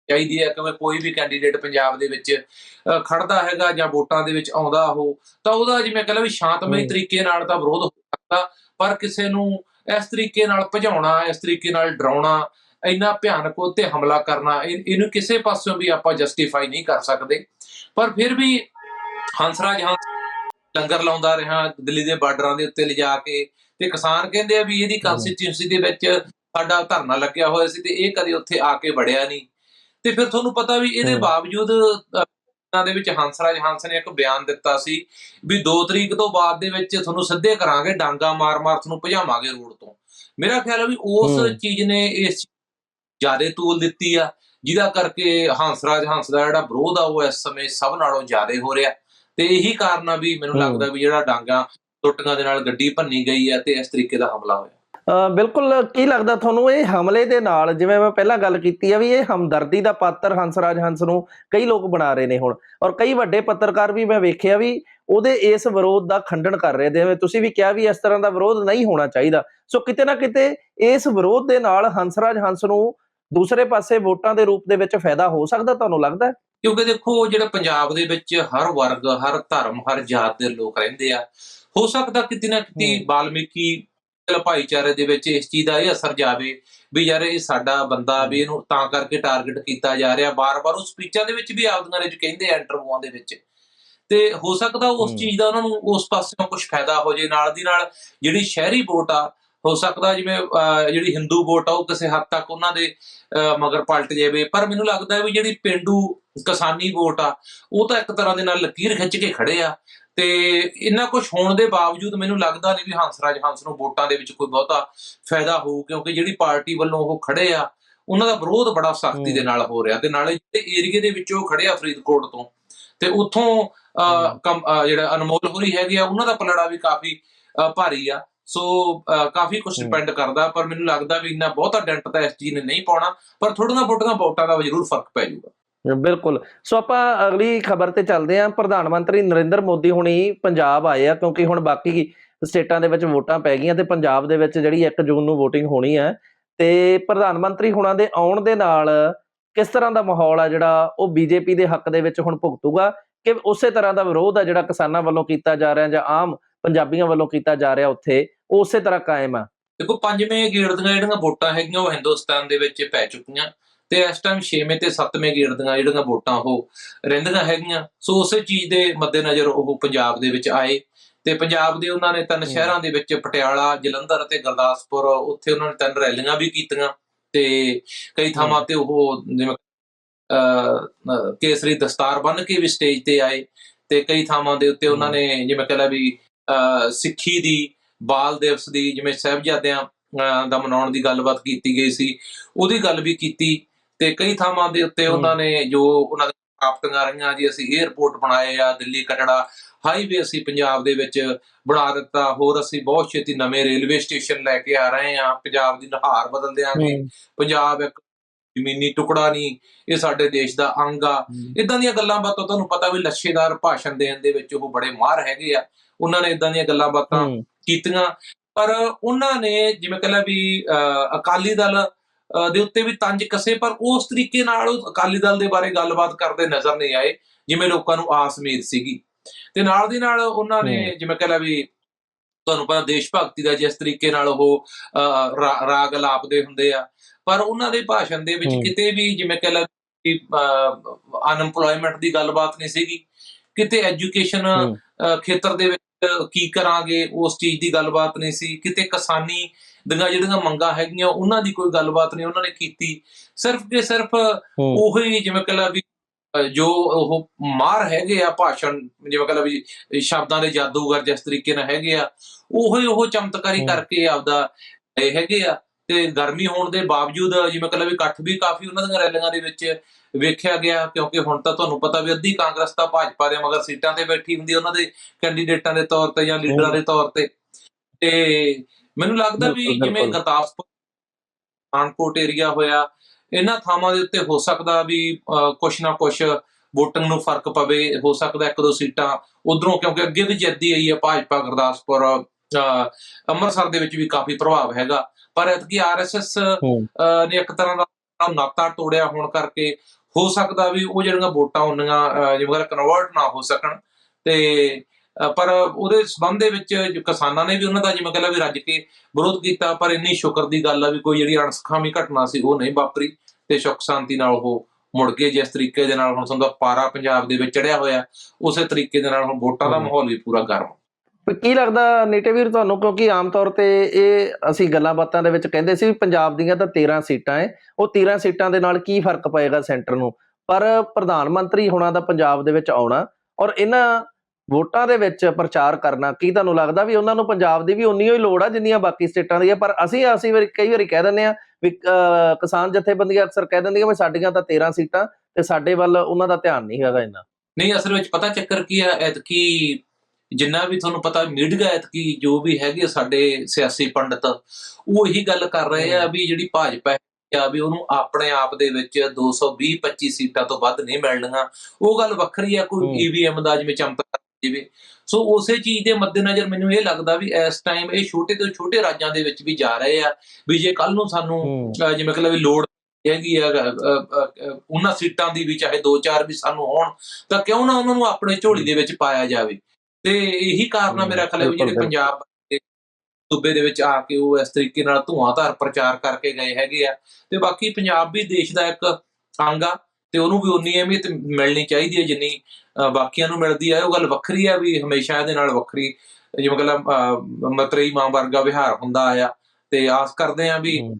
ਚਾਹੀਦੀ ਹੈ ਕਿ ਕੋਈ ਵੀ ਕੈਂਡੀਡੇਟ ਪੰਜਾਬ ਦੇ ਵਿੱਚ ਖੜਦਾ ਹੈਗਾ ਜਾਂ ਵੋਟਾਂ ਦੇ ਵਿੱਚ ਆਉਂਦਾ ਉਹ ਤਾਂ ਉਹਦਾ ਜਿਵੇਂ ਕਹਿੰਦਾ ਵੀ ਸ਼ਾਂਤਮਈ। ਤਰੀਕੇ ਨਾਲ ਤਾਂ ਵਿਰੋਧ ਹੋ ਸਕਦਾ ਪਰ ਕਿਸੇ ਨੂੰ ਇਸ ਤਰੀਕੇ ਨਾਲ ਭਜਾਉਣਾ ਇਸ ਤਰੀਕੇ ਨਾਲ ਡਰਾਉਣਾ ਇੰਨਾ ਭਿਆਨਕ ਉੱਤੇ ਹਮਲਾ ਕਰਨਾ ਇਹ- ਇਹਨੂੰ ਕਿਸੇ ਪਾਸਿਓਂ ਵੀ ਆਪਾਂ ਜਸਟੀਫਾਈ ਨਹੀਂ ਕਰ ਸਕਦੇ। ਪਰ ਫਿਰ ਵੀ ਹੰਸਰਾਜ ਹੰਸ ਲੰਗਰ ਲਾਉਂਦਾ ਰਿਹਾ ਦਿੱਲੀ ਦੇ ਬਾਰਡਰਾਂ ਦੇ ਉੱਤੇ ਲਿਜਾ ਕੇ ਤੇ ਕਿਸਾਨ ਕਹਿੰਦੇ ਆ ਵੀ ਇਹਦੀ ਕੰਸਟੀਟਿਊਂਸੀ ਦੇ ਵਿੱਚ ਸਾਡਾ ਧਰਨਾ ਲੱਗਿਆ ਹੋਇਆ ਸੀ ਤੇ ਇਹ ਕਦੇ ਉੱਥੇ ਆ ਕੇ ਵੜਿਆ ਨਹੀਂ। ਤੇ ਫਿਰ ਤੁਹਾਨੂੰ ਪਤਾ ਵੀ ਇਹਦੇ। ਬਾਵਜੂਦ ਇਹਨਾਂ ਦੇ ਵਿੱਚ ਹੰਸਰਾਜ ਹੰਸ ਨੇ ਇੱਕ ਬਿਆਨ ਦਿੱਤਾ ਸੀ ਵੀ 2 ਤਰੀਕ ਤੋਂ ਬਾਅਦ ਦੇ ਵਿੱਚ ਤੁਹਾਨੂੰ ਸਿੱਧੇ ਕਰਾਂਗੇ ਡਾਂਗਾ ਮਾਰ-ਮਾਰ ਤੁਹਾਨੂੰ ਭਜਾਵਾਂਗੇ ਰੋਡ ਤੋਂ ਮੇਰਾ ਖਿਆਲ ਹੈ ਵੀ ਉਸ। ਚੀਜ਼ ਨੇ ਇਸ ਜਿਆਦੇ ਤੂਲ ਦਿੱਤੀ ਆ ਜਿਹਦਾ ਕਰਕੇ ਹੰਸਰਾਜ ਹੰਸ ਦਾ ਜਿਹੜਾ ਵਿਰੋਧ ਆ ਉਹ ਇਸ ਸਮੇਂ ਸਭ ਨਾਲੋਂ ਜ਼ਿਆਦਾ ਹੋ ਰਿਹਾ ਤੇ ਇਹੀ ਕਾਰਨ ਆ ਵੀ ਮੈਨੂੰ। ਲੱਗਦਾ ਵੀ ਜਿਹੜਾ ਡਾਂਗਾ ਟੁੱਟੀਆਂ ਦੇ ਨਾਲ ਗੱਡੀ ਭੰਨੀ ਗਈ ਹੈ ਤੇ ਇਸ ਤਰੀਕੇ ਦਾ ਹਮਲਾ ਹੋਇਆ
ਬਿਲਕੁਲ ਕੀ ਲੱਗਦਾ ਤੁਹਾਨੂੰ ਇਹ ਹਮਲੇ ਦੇ ਨਾਲ ਜਿਵੇਂ ਮੈਂ ਪਹਿਲਾਂ ਗੱਲ ਕੀਤੀ ਆ ਵੀ ਇਹ ਹਮਦਰਦੀ ਦਾ ਪਾਤਰ ਹੰਸਰਾਜ ਹੰਸ ਨੂੰ ਕਈ ਲੋਕ ਬਣਾ ਰਹੇ ਨੇ ਹੁਣ ਔਰ ਕਈ ਵੱਡੇ ਪੱਤਰਕਾਰ ਵੀ ਮੈਂ ਵੇਖਿਆ ਵੀ ਉਹਦੇ ਇਸ ਵਿਰੋਧ ਦਾ ਖੰਡਨ ਕਰ ਰਹੇ ਜਿਵੇਂ ਤੁਸੀਂ ਵੀ ਕਿਹਾ ਵੀ ਇਸ ਤਰ੍ਹਾਂ ਦਾ ਵਿਰੋਧ ਨਹੀਂ ਹੋਣਾ ਚਾਹੀਦਾ ਸੋ ਕਿਤੇ ਨਾ ਕਿਤੇ ਇਸ ਵਿਰੋਧ ਦੇ ਨਾਲ ਹੰਸਰਾਜ ਹੰਸ ਨੂੰ ਦੂਸਰੇ ਪਾਸੇ ਵੋਟਾਂ ਦੇ ਰੂਪ ਦੇ ਵਿੱਚ ਫਾਇਦਾ ਹੋ ਸਕਦਾ ਤੁਹਾਨੂੰ ਲੱਗਦਾ?
ਕਿਉਂਕਿ ਦੇਖੋ ਜਿਹੜਾ ਪੰਜਾਬ ਦੇ ਵਿੱਚ ਹਰ ਵਰਗ ਹਰ ਧਰਮ ਹਰ ਜਾਤ ਦੇ ਲੋਕ ਰਹਿੰਦੇ ਆ ਹੋ ਸਕਦਾ ਕਿਤੇ ਨਾ ਕਿਤੇ। ਬਾਲਮੀਕੀ ਭਾਈਚਾਰੇ ਦੇ ਵਿੱਚ ਇਸ ਚੀਜ਼ ਦਾ ਇਹ ਅਸਰ ਜਾਵੇ ਵੀ ਯਾਰ ਇਹ ਸਾਡਾ ਬੰਦਾ ਵੀ ਇਹਨੂੰ ਤਾਂ ਕਰਕੇ ਟਾਰਗੇਟ ਕੀਤਾ ਜਾ ਰਿਹਾ ਬਾਰ-ਬਾਰ ਉਹ ਸਪੀਚਾਂ ਦੇ ਵਿੱਚ ਵੀ ਆਪਦੀਆਂ ਵਿੱਚ ਕਹਿੰਦੇ ਆ ਇੰਟਰਵਿਊਆਂ ਦੇ ਵਿੱਚ। ਤੇ ਹੋ ਸਕਦਾ ਉਸ। ਚੀਜ਼ ਦਾ ਉਹਨਾਂ ਨੂੰ ਉਸ ਪਾਸਿਓਂ ਕੁਝ ਫਾਇਦਾ ਹੋ ਜੇ ਨਾਲ ਦੀ ਨਾਲ ਜਿਹੜੀ ਸ਼ਹਿਰੀ ਵੋਟ ਆ ਹੋ ਸਕਦਾ ਜਿਵੇਂ ਜਿਹੜੀ ਹਿੰਦੂ ਵੋਟ ਆ ਉਹ ਕਿਸੇ ਹੱਦ ਤੱਕ ਉਹਨਾਂ ਦੇ ਮਗਰ ਪਲਟ ਜਾਵੇ। ਪਰ ਮੈਨੂੰ ਲੱਗਦਾ ਵੀ ਜਿਹੜੀ ਪਿੰਡੂ ਕਿਸਾਨੀ ਵੋਟ ਆ ਉਹ ਤਾਂ ਇੱਕ ਤਰ੍ਹਾਂ ਦੇ ਨਾਲ ਲਕੀਰ ਖਿੱਚ ਕੇ ਖੜੇ ਆ। ਤੇ ਇੰਨਾ ਕੁਝ ਹੋਣ ਦੇ ਬਾਵਜੂਦ ਮੈਨੂੰ ਲੱਗਦਾ ਨਹੀਂ ਵੀ ਹੰਸਰਾਜ ਹੰਸ ਨੂੰ ਵੋਟਾਂ ਦੇ ਵਿੱਚ ਕੋਈ ਬਹੁਤਾ ਫਾਇਦਾ ਹੋਊ ਕਿਉਂਕਿ ਜਿਹੜੀ ਪਾਰਟੀ ਵੱਲੋਂ ਉਹ ਖੜੇ ਆ ਉਹਨਾਂ ਦਾ ਵਿਰੋਧ ਬੜਾ ਸਖਤੀ ਦੇ। ਨਾਲ ਹੋ ਰਿਹਾ ਤੇ ਨਾਲੇ ਜਿਹੜੇ ਏਰੀਏ ਦੇ ਵਿੱਚ ਉਹ ਖੜੇ ਆ ਫਰੀਦਕੋਟ ਤੋਂ ਤੇ ਉੱਥੋਂ ਜਿਹੜਾ ਅਨਮੋਲ ਹੋਰੀ ਹੈਗੇ ਆ ਉਹਨਾਂ ਦਾ ਪਲੜਾ ਵੀ ਕਾਫੀ ਭਾਰੀ ਆ ਸੋ ਕਾਫੀ ਕੁਝ। ਡਿਪੈਂਡ ਕਰਦਾ ਪਰ ਮੈਨੂੰ ਲੱਗਦਾ ਵੀ ਇੰਨਾ ਬਹੁਤਾ ਡੈਂਟ ਤਾਂ ਇਸ ਚੀਜ਼ ਨੇ ਨਹੀਂ ਪਾਉਣਾ ਪਰ ਥੋੜੀਆਂ ਬੋਟੀਆਂ ਵੋਟਾਂ ਦਾ ਜ਼ਰੂਰ ਫ਼ਰਕ ਪੈ ਜਾਊਗਾ
ਬਿਲਕੁਲ। ਸੋ ਆਪਾਂ ਅਗਲੀ ਖਬਰ ਤੇ ਚੱਲਦੇ ਹਾਂ। ਪ੍ਰਧਾਨ ਮੰਤਰੀ ਨਰਿੰਦਰ ਮੋਦੀ ਹੁਣੀ ਪੰਜਾਬ ਆਏ ਆ ਕਿਉਂਕਿ ਹੁਣ ਬਾਕੀ ਸਟੇਟਾਂ ਦੇ ਵਿੱਚ ਵੋਟਾਂ ਪੈ ਗਈਆਂ ਤੇ ਪੰਜਾਬ ਦੇ ਵਿੱਚ ਜਿਹੜੀ 1 ਜੂਨ ਨੂੰ VOTING ਹੋਣੀ ਹੈ ਤੇ ਪ੍ਰਧਾਨ ਮੰਤਰੀ ਹੁਣਾਂ ਦੇ ਆਉਣ ਦੇ ਨਾਲ ਕਿਸ ਤਰ੍ਹਾਂ ਦਾ ਮਾਹੌਲ ਆ ਜਿਹੜਾ ਉਹ ਬੀਜੇਪੀ ਦੇ ਹੱਕ ਦੇ ਵਿੱਚ ਹੁਣ ਭੁਗਤੂਗਾ ਕਿ ਉਸੇ ਤਰ੍ਹਾਂ ਦਾ ਵਿਰੋਧ ਆ ਜਿਹੜਾ ਕਿਸਾਨਾਂ ਵੱਲੋਂ ਕੀਤਾ ਜਾ ਰਿਹਾ ਜਾਂ ਆਮ ਪੰਜਾਬੀਆਂ ਵੱਲੋਂ ਕੀਤਾ ਜਾ ਰਿਹਾ ਉੱਥੇ, ਉਹ ਉਸੇ ਤਰ੍ਹਾਂ ਕਾਇਮ ਆ?
ਦੇਖੋ, ਪੰਜਵੇਂ ਗੇੜ ਦੀਆਂ ਜਿਹੜੀਆਂ ਵੋਟਾਂ ਹੈਗੀਆਂ ਉਹ ਹਿੰਦੁਸਤਾਨ ਦੇ ਵਿੱਚ ਪੈ ਚੁੱਕੀਆਂ। ਤੇ ਇਸ ਟਾਈਮ ਛੇਵੇਂ ਤੇ ਸੱਤਵੇਂ ਗੇੜ ਦੀਆਂ ਜਿਹੜੀਆਂ ਵੋਟਾਂ ਉਹ ਰਹਿੰਦੀਆਂ ਹੈਗੀਆਂ ਸੋ ਉਸੇ ਚੀਜ਼ ਦੇ ਮੱਦੇਨਜ਼ਰ ਉਹ ਪੰਜਾਬ ਦੇ ਵਿੱਚ ਆਏ ਤੇ ਪੰਜਾਬ ਦੇ ਉਹਨਾਂ ਨੇ ਤਿੰਨ। ਸ਼ਹਿਰਾਂ ਦੇ ਵਿੱਚ ਪਟਿਆਲਾ ਜਲੰਧਰ ਤੇ ਗੁਰਦਾਸਪੁਰ ਉੱਥੇ ਉਹਨਾਂ ਨੇ ਤਿੰਨ ਰੈਲੀਆਂ ਵੀ ਕੀਤੀਆਂ ਤੇ ਕਈ ਥਾਵਾਂ ਤੇ ਉਹ ਜਿਵੇਂ ਕੇਸਰੀ ਦਸਤਾਰ ਬੰਨ ਕੇ ਵੀ ਸਟੇਜ ਤੇ ਆਏ ਤੇ ਕਈ ਥਾਵਾਂ ਦੇ ਉੱਤੇ ਉਹਨਾਂ। ਨੇ ਜਿਵੇਂ ਕਹਿੰਦਾ ਵੀ ਸਿੱਖੀ ਦੀ ਬਾਲ ਦਿਵਸ ਦੀ ਜਿਵੇਂ ਸਾਹਿਬਜ਼ਾਦਿਆਂ ਦਾ ਮਨਾਉਣ ਦੀ ਗੱਲਬਾਤ ਕੀਤੀ ਗਈ ਸੀ ਉਹਦੀ ਗੱਲ ਵੀ ਕੀਤੀ ਤੇ ਕਈ ਥਾਵਾਂ ਦੇ ਉੱਤੇ। ਉਹਨਾਂ ਨੇ ਜੋ ਉਹਨਾਂ ਦੇ ਪ੍ਰਾਪਤੀਆਂ ਰਹੀਆਂ ਜੀ ਅਸੀਂ 에ਅਰਪੋਰਟ ਬਣਾਏ ਆ ਦਿੱਲੀ ਕਟੜਾ ਹਾਈਵੇ ਅਸੀਂ ਪੰਜਾਬ ਦੇ ਵਿੱਚ ਬਣਾ ਦਿੱਤਾ। ਹੋਰ ਅਸੀਂ ਬਹੁਤ ਛੇਤੀ ਨਵੇਂ ਰੇਲਵੇ ਸਟੇਸ਼ਨ ਲੈ ਕੇ ਆ ਰਹੇ ਆ ਪੰਜਾਬ ਦੀ ਨੁਹਾਰ ਬਦਲ ਦਿਆਂਗੇ। ਪੰਜਾਬ ਇੱਕ ਜ਼ਮੀਨੀ ਟੁਕੜਾ ਨਹੀਂ ਇਹ ਸਾਡੇ ਦੇਸ਼ ਦਾ ਅੰਗ ਆ। ਇਦਾਂ ਦੀਆਂ ਗੱਲਾਂ ਬਾਤਾਂ ਤੁਹਾਨੂੰ ਪਤਾ ਵੀ ਲੱਛੇਦਾਰ ਭਾਸ਼ਣ ਦੇਣ ਦੇ ਵਿੱਚ ਉਹ ਬੜੇ ਮਾਹਰ ਹੈਗੇ ਆ। ਉਹਨਾਂ ਨੇ ਇਦਾਂ ਦੀਆਂ ਗੱਲਾਂ ਬਾਤਾਂ ਕੀਤੀਆਂ। ਪਰ ਉਹਨਾਂ ਨੇ ਜਿਵੇਂ ਕਹਿੰਦਾ ਵੀ ਅਕਾਲੀ ਦਲ ਦੇ ਉੱਤੇ ਵੀ ਤੰਜ ਕਸੇ ਪਰ ਉਸ ਤਰੀਕੇ ਨਾਲ ਉਹ ਅਕਾਲੀ ਦਲ ਦੇ ਬਾਰੇ ਗੱਲਬਾਤ ਕਰਦੇ ਨਜ਼ਰ ਨਹੀਂ ਆਏ ਜਿਵੇਂ ਲੋਕਾਂ ਨੂੰ ਆਸ ਉਮੀਦ ਸੀਗੀ ਤੇ ਨਾਲ ਦੀ ਨਾਲ ਉਹਨਾਂ ਨੇ। ਜਿਵੇਂ ਕਹਿੰਦਾ ਵੀ ਤੁਹਾਨੂੰ ਪਤਾ ਦੇਸ਼ ਭਗਤੀ ਦਾ ਜਿਸ ਤਰੀਕੇ ਨਾਲ ਉਹ ਰਾਗ ਲਾਪਦੇ ਹੁੰਦੇ ਆ ਪਰ ਉਹਨਾਂ ਦੇ ਭਾਸ਼ਣ ਦੇ ਵਿੱਚ। ਕਿਤੇ ਵੀ ਜਿਵੇਂ ਕਹਿੰਦਾ ਕਿ ਅਨਐਮਪਲੋਇਮੈਂਟ ਦੀ ਗੱਲਬਾਤ ਨਹੀਂ ਸੀਗੀ ਕਿਤੇ ਐਜੂਕੇਸ਼ਨ। ਖੇਤਰ ਦੇ ਵਿੱਚ ਕੀ ਕਰਾਂਗੇ ਉਸ ਚੀਜ਼ ਦੀ ਗੱਲਬਾਤ ਨਹੀਂ ਸੀ ਕਿਤੇ ਕਿਸਾਨੀ ਦੀਆਂ ਜਿਹੜੀਆਂ ਮੰਗਾਂ ਹੈਗੀਆਂ ਉਹਨਾਂ ਦੀ ਕੋਈ ਗੱਲਬਾਤ ਨਹੀਂ ਉਹਨਾਂ ਨੇ ਕੀਤੀ ਸਿਰਫ ਕਿ ਸਿਰਫ। ਉਹੀ ਜਿਵੇਂ ਕਹਿੰਦਾ ਵੀ ਜੋ ਉਹ ਮਾਰ ਹੈਗੇ ਆ ਭਾਸ਼ਣ ਜਿਵੇਂ ਕਹਿੰਦਾ ਵੀ ਸ਼ਬਦਾਂ ਦੇ ਜਾਦੂਗਰ ਜਿਸ ਤਰੀਕੇ ਨਾਲ ਹੈਗੇ ਆ ਉਹੀ ਉਹ ਚਮਤਕਾਰੀ। ਕਰਕੇ ਆਪਦਾ ਇਹ ਹੈਗੇ ਆ ਤੇ ਗਰਮੀ ਹੋਣ ਦੇ ਬਾਵਜੂਦ ਜਿਵੇਂ ਕਹਿੰਦਾ ਵੀ ਇਕੱਠ ਵੀ ਕਾਫੀ ਉਹਨਾਂ ਦੀਆਂ ਰੈਲੀਆਂ ਦੇ ਵਿੱਚ ਵੇਖਿਆ ਗਿਆ ਕਿਉਂਕਿ ਹੁਣ ਤਾਂ ਤੁਹਾਨੂੰ ਪਤਾ ਵੀ ਅੱਧੀ ਕਾਂਗਰਸ ਤਾਂ ਭਾਜਪਾ ਦੇ ਮਗਰ ਸੀਟਾਂ ਤੇ ਬੈਠੀ ਹੁੰਦੀ ਉਹਨਾਂ ਦੇ ਕੈਂਡੀਡੇਟਾਂ ਦੇ ਤੌਰ ਤੇ ਜਾਂ ਲੀਡਰਾਂ ਦੇ ਤੌਰ ਤੇ ਤੇ ਮੈਨੂੰ ਲੱਗਦਾ ਵੀ ਜਿਵੇਂ। ਗੁਰਦਾਸਪੁਰ ਪਠਾਨਕੋਟ ਏਰੀਆ ਹੋਇਆ ਇਹਨਾਂ ਥਾਵਾਂ ਦੇ ਉੱਤੇ ਹੋ ਸਕਦਾ ਵੀ ਕੁਛ ਨਾ ਕੁਛ ਵੋਟਿੰਗ ਨੂੰ ਫ਼ਰਕ ਪਵੇ ਹੋ ਸਕਦਾ ਇੱਕ ਦੋ ਸੀਟਾਂ ਉਧਰੋਂ ਕਿਉਂਕਿ ਅੱਗੇ ਵੀ ਜਿੱਤਦੀ ਆਈ ਹੈ ਭਾਜਪਾ ਗੁਰਦਾਸਪੁਰ ਅੰਮ੍ਰਿਤਸਰ ਦੇ ਵਿੱਚ ਵੀ ਕਾਫੀ ਪ੍ਰਭਾਵ ਹੈਗਾ ਪਰ ਐਤਕੀ ਆਰਐਸਐਸ। ਨੇ ਇੱਕ ਤਰ੍ਹਾਂ ਦਾ ਨਾਤਾ ਤੋੜਿਆ ਹੋਣ ਕਰਕੇ ਹੋ ਸਕਦਾ ਵੀ ਉਹ ਜਿਹੜੀਆਂ ਵੋਟਾਂ ਹੁੰਦੀਆਂ ਜਿਵੇਂ ਕਨਵਰਟ ਨਾ ਹੋ ਸਕਣ ਤੇ ਪਰ ਉਹਦੇ ਸਬੰਧ ਦੇ ਵਿੱਚ ਜੋ ਕਿਸਾਨਾਂ ਨੇ ਵੀ ਉਹਨਾਂ ਦਾ ਜਿਵੇਂ ਕਹਿੰਦਾ ਵੀ ਰੱਜ ਕੇ ਵਿਰੋਧ ਕੀਤਾ ਪਰ ਇੰਨੀ ਸ਼ੁਕਰ ਦੀ ਗੱਲ ਆ ਵੀ ਕੋਈ ਜਿਹੜੀ ਅਣਸਖਾਵੀ ਘਟਨਾ ਸੀ ਉਹ ਨਹੀਂ ਵਾਪਰੀ ਤੇ ਸੁੱਖ ਸ਼ਾਂਤੀ ਨਾਲ ਉਹ ਮੁੜ ਗਏ ਜਿਸ ਤਰੀਕੇ ਦੇ ਨਾਲ ਹੁਣ ਸਮਝੋ ਪਾਰਾ ਪੰਜਾਬ ਦੇ ਵਿੱਚ ਚੜਿਆ ਹੋਇਆ ਉਸੇ ਤਰੀਕੇ ਦੇ ਨਾਲ ਹੁਣ ਵੋਟਾਂ ਦਾ। ਮਾਹੌਲ ਵੀ ਪੂਰਾ ਗਰਮ
ਕੀ ਲੱਗਦਾ ਨੀਟੇ ਵੀਰ ਤੁਹਾਨੂੰ ਕਿਉਂਕਿ ਆਮ ਤੌਰ ਤੇ ਇਹ ਅਸੀਂ ਗੱਲਾਂ ਬਾਤਾਂ ਦੇ ਵਿੱਚ ਕਹਿੰਦੇ ਸੀ ਵੀ ਪੰਜਾਬ ਦੀਆਂ ਤਾਂ 13 ਸੀਟਾਂ ਐ ਉਹ 13 ਸੀਟਾਂ ਦੇ ਨਾਲ ਕੀ ਫ਼ਰਕ ਪਏਗਾ ਸੈਂਟਰ ਨੂੰ ਪਰ ਪ੍ਰਧਾਨ ਮੰਤਰੀ ਹੁਣਾਂ ਦਾ ਪੰਜਾਬ ਦੇ ਵਿੱਚ ਆਉਣਾ ਔਰ ਇਹਨਾਂ ਵੋਟਾਂ ਦੇ ਵਿੱਚ ਪ੍ਰਚਾਰ ਕਰਨਾ ਕੀ ਤੁਹਾਨੂੰ ਲੱਗਦਾ ਵੀ ਉਹਨਾਂ ਨੂੰ ਪੰਜਾਬ ਦੀ ਵੀ ਉਨੀ ਹੀ ਲੋੜ ਆ ਜਿੰਨੀਆਂ ਬਾਕੀ ਸਟੇਟਾਂ ਦੀ ਆ? ਪਰ ਅਸੀਂ ਅਸੀਂ ਵਾਰੀ ਕਈ ਵਾਰੀ ਕਹਿ ਦਿੰਦੇ ਆ ਵੀ ਕਿਸਾਨ ਜਥੇਬੰਦੀਆਂ ਅਕਸਰ ਕਹਿ ਦਿੰਦੀਆਂ ਵੀ ਸਾਡੀਆਂ ਤਾਂ 13 ਸੀਟਾਂ ਤੇ ਸਾਡੇ ਵੱਲ ਉਹਨਾਂ ਦਾ ਧਿਆਨ ਨਹੀਂ ਹੈਗਾ ਇੰਨਾ।
ਨਹੀਂ ਅਸਲ ਵਿੱਚ ਪਤਾ ਚੱਕਰ ਕੀ ਆ ਐਤਕੀ ਜਿੰਨਾ ਵੀ ਤੁਹਾਨੂੰ ਪਤਾ ਮੀਡੀਆ ਐਤਕੀ ਜੋ ਵੀ ਹੈਗੇ ਸਾਡੇ ਸਿਆਸੀ ਪੰਡਤ ਉਹ ਇਹੀ ਗੱਲ ਕਰ ਰਹੇ ਆ ਵੀ ਜਿਹੜੀ ਭਾਜਪਾ ਆ ਵੀ ਉਹਨੂੰ ਆਪਣੇ ਆਪ ਦੇ ਵਿੱਚ 220 25 ਸੀਟਾਂ ਤੋਂ ਵੱਧ ਨਹੀਂ ਮਿਲਣੀਆਂ। ਉਹ ਗੱਲ ਵੱਖਰੀ ਆ ਕੋਈ। ਈਵੀਐਮ ਦਾ ਜਿਵੇਂ ਚਮਤਕਾਰ ਜਿਵੇਂ। ਸੋ ਉਸੇ ਚੀਜ਼ ਦੇ ਮੱਦੇਨਜ਼ਰ ਮੈਨੂੰ ਇਹ ਲੱਗਦਾ ਵੀ ਇਸ ਟਾਈਮ ਇਹ ਛੋਟੇ ਤੋਂ ਛੋਟੇ ਰਾਜਾਂ ਦੇ ਵਿੱਚ ਵੀ ਜਾ ਰਹੇ ਆ ਵੀ ਜੇ ਕੱਲ ਨੂੰ ਸਾਨੂੰ ਜਿਵੇਂ ਕਿ ਵੀ ਲੋੜ ਹੈਗੀ ਆ ਉਹਨਾਂ ਸੀਟਾਂ ਦੀ ਵੀ ਚਾਹੇ 2-4 ਵੀ ਸਾਨੂੰ ਹੋਣ ਤਾਂ ਕਿਉਂ ਨਾ ਉਹਨਾਂ ਨੂੰ ਆਪਣੇ ਝੋਲੀ ਦੇ ਵਿੱਚ ਪਾਇਆ ਜਾਵੇ। ਤੇ ਇਹੀ ਕਾਰਨ ਆ ਮੇਰਾ ਖਿਆਲ ਹੈ ਜਿਹੜੇ ਪੰਜਾਬ ਦੇ ਸੂਬੇ ਦੇ ਵਿੱਚ ਆ ਕੇ ਉਹ ਇਸ ਤਰੀਕੇ ਨਾਲ ਧੂਆਂਧਾਰ ਪ੍ਰਚਾਰ ਕਰਕੇ ਗਏ ਹੈਗੇ ਆ। ਤੇ ਬਾਕੀ ਪੰਜਾਬ ਵੀ ਦੇਸ਼ ਦਾ ਇੱਕ ਅੰਗ ਆ। ਤੇ ਉਹਨੂੰ ਵੀ ਉਨੀ ਅਹਿਮੀਅਤ ਮਿਲਣੀ ਚਾਹੀਦੀ ਹੈ ਜਿੰਨੀ ਬਾਕੀਆਂ ਨੂੰ ਮਿਲਦੀ ਹੈ ਉਹ ਗੱਲ ਵੱਖਰੀ ਆ ਵੀ ਹਮੇਸ਼ਾ ਇਹਦੇ ਨਾਲ ਵੱਖਰੀ ਜਿਵੇਂ ਕਿ ਮਤਰੇਈ ਮਾਂ ਵਰਗਾ ਵਿਹਾਰ ਹੁੰਦਾ ਆ ਤੇ ਆਸ ਕਰਦੇ ਆ ਵੀ
ਹੂੰ।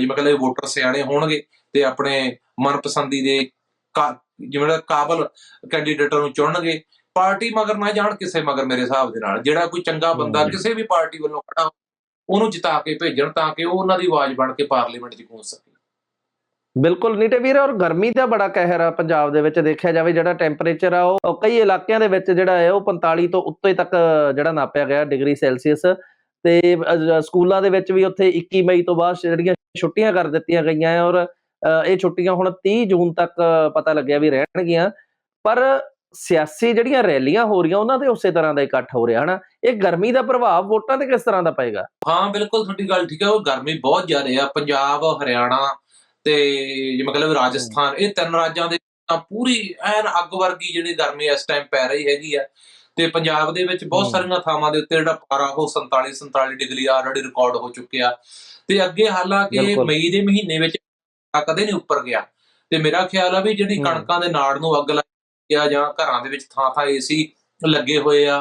ਜਿਵੇਂ ਕਹਿੰਦੇ ਵੋਟਰ ਸਿਆਣੇ ਹੋਣਗੇ ਤੇ ਆਪਣੇ ਮਨਪਸੰਦੀ ਦੇ ਜਿਵੇਂ ਦਾ ਕਾਬਲ ਕੈਂਡੀਡੇਟਾਂ ਨੂੰ ਚੁਣਨਗੇ ਪਾਰਟੀ ਮਗਰ ਨਾ ਜਾਣ ਕਿਸੇ ਮਗਰ ਮੇਰੇ ਹਿਸਾਬ ਦੇ ਨਾਲ ਜਿਹੜਾ ਕੋਈ ਚੰਗਾ ਬੰਦਾ। ਕਿਸੇ ਵੀ ਪਾਰਟੀ ਵੱਲੋਂ ਖੜਾ ਉਹਨੂੰ ਜਿਤਾ ਕੇ ਭੇਜਣ ਤਾਂ ਕਿ ਉਹ ਉਹਨਾਂ ਦੀ ਆਵਾਜ਼ ਬਣ ਕੇ ਪਾਰਲੀਮੈਂਟ 'ਚ ਪਹੁੰਚ ਸਕੇ
ਬਿਲਕੁਲ ਨੀਟੇ ਵੀਰ, ਔਰ ਗਰਮੀ ਦਾ ਬੜਾ ਕਹਿਰ ਆ ਪੰਜਾਬ ਦੇ ਵਿੱਚ, ਦੇਖਿਆ ਜਾਵੇ ਜਿਹੜਾ ਟੈਂਪਰੇਚਰ ਆ, ਉਹ ਕਈ ਇਲਾਕਿਆਂ ਦੇ ਵਿੱਚ ਜਿਹੜਾ ਹੈ, ਉਹ 45 ਤੋਂ ਉੱਤੇ ਤੱਕ ਜਿਹੜਾ ਨਾਪਿਆ ਗਿਆ ਡਿਗਰੀ ਸੈਲਸੀਅਸ ਤੇ ਸਕੂਲਾਂ ਦੇ ਵਿੱਚ ਵੀ ਉੱਥੇ 21 ਮਈ ਤੋਂ ਬਾਅਦ ਜਿਹੜੀਆਂ ਛੁੱਟੀਆਂ ਕਰ ਦਿੱਤੀਆਂ ਗਈਆਂ ਔਰ ਇਹ ਛੁੱਟੀਆਂ ਹੁਣ 30 ਜੂਨ ਤੱਕ ਪਤਾ ਲੱਗਿਆ ਵੀ ਰਹਿਣਗੀਆਂ। ਪਰ ਸਿਆਸੀ ਜਿਹੜੀਆਂ ਰੈਲੀਆਂ ਹੋ ਰਹੀਆਂ, ਉਹਨਾਂ ਤੇ ਉਸੇ ਤਰ੍ਹਾਂ ਦਾ ਇਕੱਠ ਹੋ ਰਿਹਾ, ਹਨਾ? ਇਹ ਗਰਮੀ ਦਾ ਪ੍ਰਭਾਵ ਵੋਟਾਂ ਤੇ ਕਿਸ ਤਰ੍ਹਾਂ ਦਾ ਪਏਗਾ?
ਹਾਂ, ਬਿਲਕੁਲ ਤੁਹਾਡੀ ਗੱਲ ਠੀਕ ਹੈ ਉਹ ਗਰਮੀ ਬਹੁਤ ਜ਼ਿਆਦਾ ਆ, ਪੰਜਾਬ, ਹਰਿਆਣਾ ਤੇ ਵੀ ਰਾਜਸਥਾਨ ਇਹ ਤਿੰਨ ਰਾਜਾਂ ਦੇ ਤਾਂ ਪੂਰੀ ਐਨ ਅੱਗ ਵਰਗੀ ਜਿਹੜੀ ਗਰਮੀ ਇਸ ਟਾਈਮ ਪੈ ਰਹੀ ਹੈਗੀ ਆ ਤੇ ਪੰਜਾਬ ਦੇ ਵਿੱਚ ਬਹੁਤ। ਸਾਰੀਆਂ ਥਾਵਾਂ ਦੇ ਉੱਤੇ ਜਿਹੜਾ ਪਾਰਾ ਉਹ 47 47 ਡਿਗਰੀ ਆਲਰੇਡੀ ਰਿਕਾਰਡ ਹੋ ਚੁੱਕਿਆ ਤੇ ਅੱਗੇ ਹਾਲਾਂਕਿ। ਮਈ ਦੇ ਮਹੀਨੇ ਵਿੱਚ ਕਦੇ ਨਹੀਂ ਉੱਪਰ ਗਿਆ ਤੇ ਮੇਰਾ ਖਿਆਲ ਆ ਵੀ ਜਿਹੜੀ। ਕਣਕਾਂ ਦੇ ਨਾੜ ਨੂੰ ਅੱਗ ਲੱਗੀ ਆ ਜਾਂ ਘਰਾਂ ਦੇ ਵਿੱਚ ਥਾਂ ਥਾਂ ਏਸੀ ਲੱਗੇ ਹੋਏ ਆ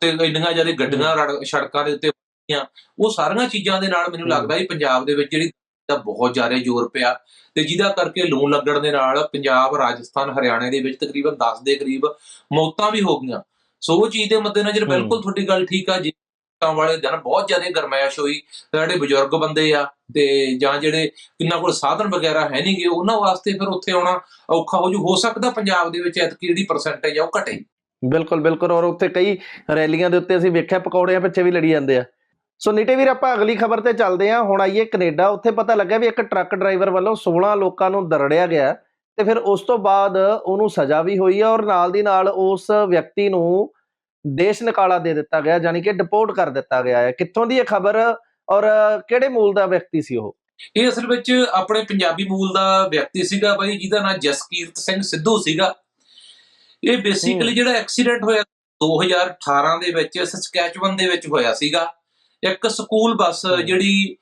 ਤੇ ਇੰਨੀਆਂ ਜ਼ਿਆਦਾ ਗੱਡੀਆਂ ਸੜਕਾਂ ਦੇ ਉੱਤੇ ਆ ਉਹ ਸਾਰੀਆਂ ਚੀਜ਼ਾਂ ਦੇ ਨਾਲ ਮੈਨੂੰ। ਲੱਗਦਾ ਵੀ ਪੰਜਾਬ ਦੇ ਵਿੱਚ ਜਿਹੜੀ ਦਾ ਬਹੁਤ ਜ਼ਿਆਦਾ ਜ਼ੋਰ ਪਿਆ ਤੇ ਜਿਹਦਾ ਕਰਕੇ ਲੂਣ ਲੱਗਣ ਦੇ ਨਾਲ ਪੰਜਾਬ ਰਾਜਸਥਾਨ ਹਰਿਆਣੇ ਦੇ ਵਿੱਚ ਤਕਰੀਬਨ 10 ਦੇ ਕਰੀਬ ਮੌਤਾਂ ਵੀ ਹੋ ਗਈਆਂ। ਸੋ ਉਹ ਚੀਜ਼ ਦੇ ਮੱਦੇਨਜ਼ਰ। ਬਿਲਕੁਲ ਤੁਹਾਡੀ ਗੱਲ ਠੀਕ ਆ ਜੀ ਤਾਂ ਵਾਲੇ ਦਿਨ ਬਹੁਤ ਜ਼ਿਆਦਾ ਗਰਮੈਸ਼ ਹੋਈ ਜਿਹੜੇ ਬਜ਼ੁਰਗ ਬੰਦੇ ਆ ਤੇ ਜਾਂ ਜਿਹੜੇ ਕਿੰਨਾ ਕੋਲ ਸਾਧਨ ਵਗੈਰਾ ਹੈ ਨਹੀਂਗੇ ਉਹਨਾਂ ਵਾਸਤੇ ਫਿਰ ਉੱਥੇ ਆਉਣਾ ਔਖਾ ਹੋ ਜੂ ਹੋ ਸਕਦਾ ਪੰਜਾਬ ਦੇ ਵਿੱਚ ਐਤਕੀ ਜਿਹੜੀ ਪਰਸੈਂਟੇਜ ਆ ਉਹ ਘਟੇ।
ਬਿਲਕੁਲ ਬਿਲਕੁਲ ਔਰ ਉੱਥੇ ਕਈ ਰੈਲੀਆਂ ਦੇ ਉੱਤੇ ਅਸੀਂ ਵੇਖਿਆ ਪਕੌੜਿਆਂ ਪਿੱਛੇ ਵੀ ਲੜੀ ਜਾਂਦੇ ਆ। ਸੋ ਨੀਟੇ ਵੀਰ ਆਪਾਂ ਅਗਲੀ ਖਬਰ ਤੇ ਚੱਲਦੇ ਹਾਂ। ਹੁਣ ਆਈਏ ਕੈਨੇਡਾ। ਉੱਥੇ ਪਤਾ ਲੱਗਾ ਵੀ ਇੱਕ ਟਰੱਕ ਡਰਾਈਵਰ ਵੱਲੋਂ 16 ਲੋਕਾਂ ਨੂੰ ਦਰੜਿਆ ਗਿਆ ਤੇ ਫਿਰ ਉਸ ਤੋਂ ਬਾਅਦ ਉਹਨੂੰ ਸਜ਼ਾ ਵੀ ਹੋਈ ਹੈ ਔਰ ਨਾਲ ਦੀ ਨਾਲ ਉਸ ਵਿਅਕਤੀ ਨੂੰ ਦੇਸ਼ ਨਿਕਾਲਾ ਦੇ ਦਿੱਤਾ ਗਿਆ ਯਾਨੀ ਕਿ ਡਿਪੋਰਟ ਕਰ ਦਿੱਤਾ ਗਿਆ ਹੈ। ਕਿੱਥੋਂ ਦੀ ਇਹ ਖਬਰ ਔਰ ਕਿਹੜੇ ਮੂਲ ਦਾ ਵਿਅਕਤੀ ਸੀ ਉਹ?
ਇਹ ਅਸਲ ਵਿੱਚ ਆਪਣੇ ਪੰਜਾਬੀ ਮੂਲ ਦਾ ਵਿਅਕਤੀ ਸੀਗਾ ਬਾਈ ਜਿਹਦਾ ਨਾਮ ਜਸਕੀਰਤ ਸਿੰਘ ਸਿੱਧੂ ਸੀਗਾ। ਇਹ ਬੇਸਿਕਲੀ ਜਿਹੜਾ ਐਕਸੀਡੈਂਟ ਹੋਇਆ 2018 ਦੇ ਵਿੱਚ ਸਸਕੈਚਵਨ ਦੇ ਵਿੱਚ ਹੋਇਆ ਸੀਗਾ। ਇੱਕ ਸਕੂਲ ਬੱਸ। ਜਿਹੜੀ